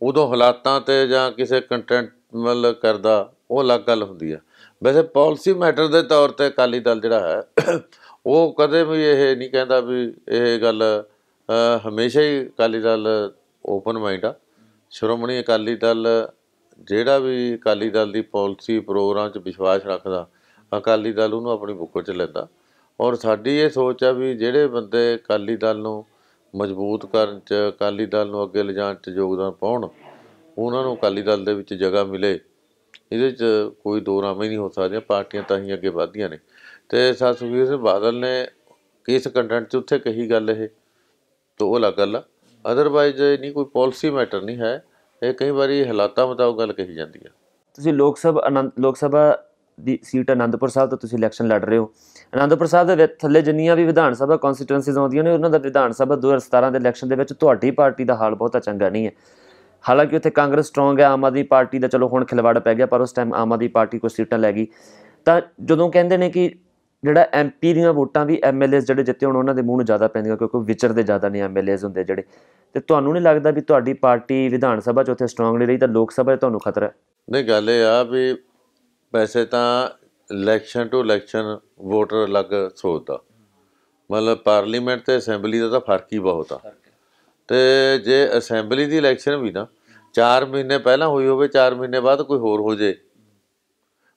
ਉਦੋਂ ਹਾਲਾਤਾਂ ਤੇ ਜਾਂ ਕਿਸੇ ਕੰਟੈਂਟ ਮਤਲਬ ਕਰਦਾ, ਉਹ ਅਲੱਗ ਗੱਲ ਹੁੰਦੀ ਆ ਵੈਸੇ ਪਾਲਿਸੀ ਮੈਟਰ ਦੇ ਤੌਰ ਤੇ ਅਕਾਲੀ ਦਲ ਜਿਹੜਾ ਹੈ, ਉਹ ਕਦੇ ਵੀ ਇਹ ਨਹੀਂ ਕਹਿੰਦਾ ਵੀ ਇਹ ਗੱਲ ਹਮੇਸ਼ਾ ਹੀ ਅਕਾਲੀ ਦਲ ਓਪਨ ਮਾਈਂਡ ਆ। ਸ਼੍ਰੋਮਣੀ ਅਕਾਲੀ ਦਲ ਜਿਹੜਾ ਵੀ ਅਕਾਲੀ ਦਲ ਦੀ ਪਾਲਿਸੀ ਪ੍ਰੋਗਰਾਮ 'ਚ ਵਿਸ਼ਵਾਸ ਰੱਖਦਾ, ਅਕਾਲੀ ਦਲ ਉਹਨੂੰ ਆਪਣੀ ਬੁੱਕੋ 'ਚ ਲੈਂਦਾ। ਔਰ ਸਾਡੀ ਇਹ ਸੋਚ ਆ ਵੀ ਜਿਹੜੇ ਬੰਦੇ ਅਕਾਲੀ ਦਲ ਨੂੰ ਮਜ਼ਬੂਤ ਕਰਨ 'ਚ, ਅਕਾਲੀ ਦਲ ਨੂੰ ਅੱਗੇ ਲਿਜਾਣ 'ਚ ਯੋਗਦਾਨ ਪਾਉਣ, ਉਹਨਾਂ ਨੂੰ ਅਕਾਲੀ ਦਲ ਦੇ ਵਿੱਚ ਜਗ੍ਹਾ ਮਿਲੇ। ਇਹਦੇ 'ਚ ਕੋਈ ਦੋ ਰਾਮੇ ਨਹੀਂ ਹੋ ਸਕਦੀਆਂ, ਪਾਰਟੀਆਂ ਤਾਂ ਹੀ ਅੱਗੇ ਵਧਦੀਆਂ ਨੇ। ਤੇ ਸਰ ਸੁਖਬੀਰ ਸਿੰਘ ਬਾਦਲ ਨੇ ਕਿਸ ਕੰਟੈਂਟ 'ਚ ਉੱਥੇ ਕਹੀ ਗੱਲ ਇਹ? ਤਾਂ ਉਹ ਅਲੱਗ ਗੱਲ ਆ। ਅਦਰਵਾਈਜ਼ ਨਹੀਂ, ਕੋਈ ਪਾਲਿਸੀ ਮੈਟਰ ਨਹੀਂ ਹੈ। ਇਹ ਕਈ ਵਾਰੀ ਹਾਲਾਤਾਂ ਮੁਤਾਬਕ ਗੱਲ ਕਹੀ ਜਾਂਦੀ ਆ। ਤੁਸੀਂ ਲੋਕ ਸਭਾ ਅਨੰਦ, ਲੋਕ ਸਭਾ ਦੀ ਸੀਟ ਅਨੰਦਪੁਰ ਸਾਹਿਬ ਤੋਂ ਤੁਸੀਂ ਇਲੈਕਸ਼ਨ ਲੜ ਰਹੇ ਹੋ। ਅਨੰਦਪੁਰ ਸਾਹਿਬ ਦੇ ਵਿੱਚ ਥੱਲੇ ਜਿੰਨੀਆਂ ਵੀ ਵਿਧਾਨ ਸਭਾ ਕਨਸਟੀਟੂਐਂਸੀਜ਼ ਆਉਂਦੀਆਂ ਨੇ, ਉਹਨਾਂ ਦਾ ਵਿਧਾਨ ਸਭਾ 2017 ਦੇ ਇਲੈਕਸ਼ਨ ਦੇ ਵਿੱਚ ਤੁਹਾਡੀ ਪਾਰਟੀ ਦਾ ਹਾਲ ਬਹੁਤਾ ਚੰਗਾ ਨਹੀਂ ਹੈ। ਹਾਲਾਂਕਿ ਉੱਥੇ ਕਾਂਗਰਸ ਸਟਰੋਂਗ ਹੈ, ਆਮ ਆਦਮੀ ਪਾਰਟੀ ਦਾ ਚਲੋ ਹੁਣ ਖਿਲਵਾੜ ਪੈ ਗਿਆ, ਪਰ ਉਸ ਟਾਈਮ ਆਮ ਆਦਮੀ ਪਾਰਟੀ ਕੁਝ ਸੀਟਾਂ ਲੈ ਗਈ। ਤਾਂ ਜਦੋਂ ਕਹਿੰਦੇ ਨੇ ਕਿ ਜਿਹੜਾ ਐਮਪੀ ਦੀਆਂ ਵੋਟਾਂ ਵੀ ਐਮਐਲਏਸ ਜਿਹੜੇ ਜਿੱਤੇ ਹੁਣ, ਉਹਨਾਂ ਦੇ ਮੂੰਹ ਨੂੰ ਜ਼ਿਆਦਾ ਪੈਂਦੀਆਂ ਕਿਉਂਕਿ ਵਿਚਰਦੇ ਜ਼ਿਆਦਾ ਨਹੀਂ ਐਮਐਲਏਸ ਹੁੰਦੇ ਜਿਹੜੇ। ਤੇ ਤੁਹਾਨੂੰ ਨਹੀਂ ਲੱਗਦਾ ਵੀ ਤੁਹਾਡੀ ਪਾਰਟੀ ਵਿਧਾਨ ਸਭਾ 'ਚ ਉੱਥੇ ਸਟਰੋਂਗ ਨਹੀਂ ਰਹੀ, ਤਾਂ ਲੋਕ ਸਭਾ 'ਚ ਤੁਹਾਨੂੰ ਖਤਰਾ ਹੈ? ਨਹੀਂ, ਗੱਲ ਇਹ ਆ ਵੀ ਵੈਸੇ ਤਾਂ ਇਲੈਕਸ਼ਨ ਟੂ ਇਲੈਕਸ਼ਨ ਵੋਟਰ ਅਲੱਗ ਸੋਚਦਾ ਮਤਲਬ ਪਾਰਲੀਮੈਂਟ ਤੇ ਅਸੈਂਬਲੀ ਦਾ ਤਾਂ ਫ਼ਰਕ ਹੀ ਬਹੁਤ ਆ। ਤੇ ਜੇ ਅਸੈਂਬਲੀ ਦੀ ਇਲੈਕਸ਼ਨ ਵੀ ਨਾ 4 ਮਹੀਨੇ ਪਹਿਲਾਂ ਹੋਈ ਹੋਵੇ 4 ਮਹੀਨੇ ਬਾਅਦ ਕੋਈ ਹੋਰ ਹੋ ਜੇ,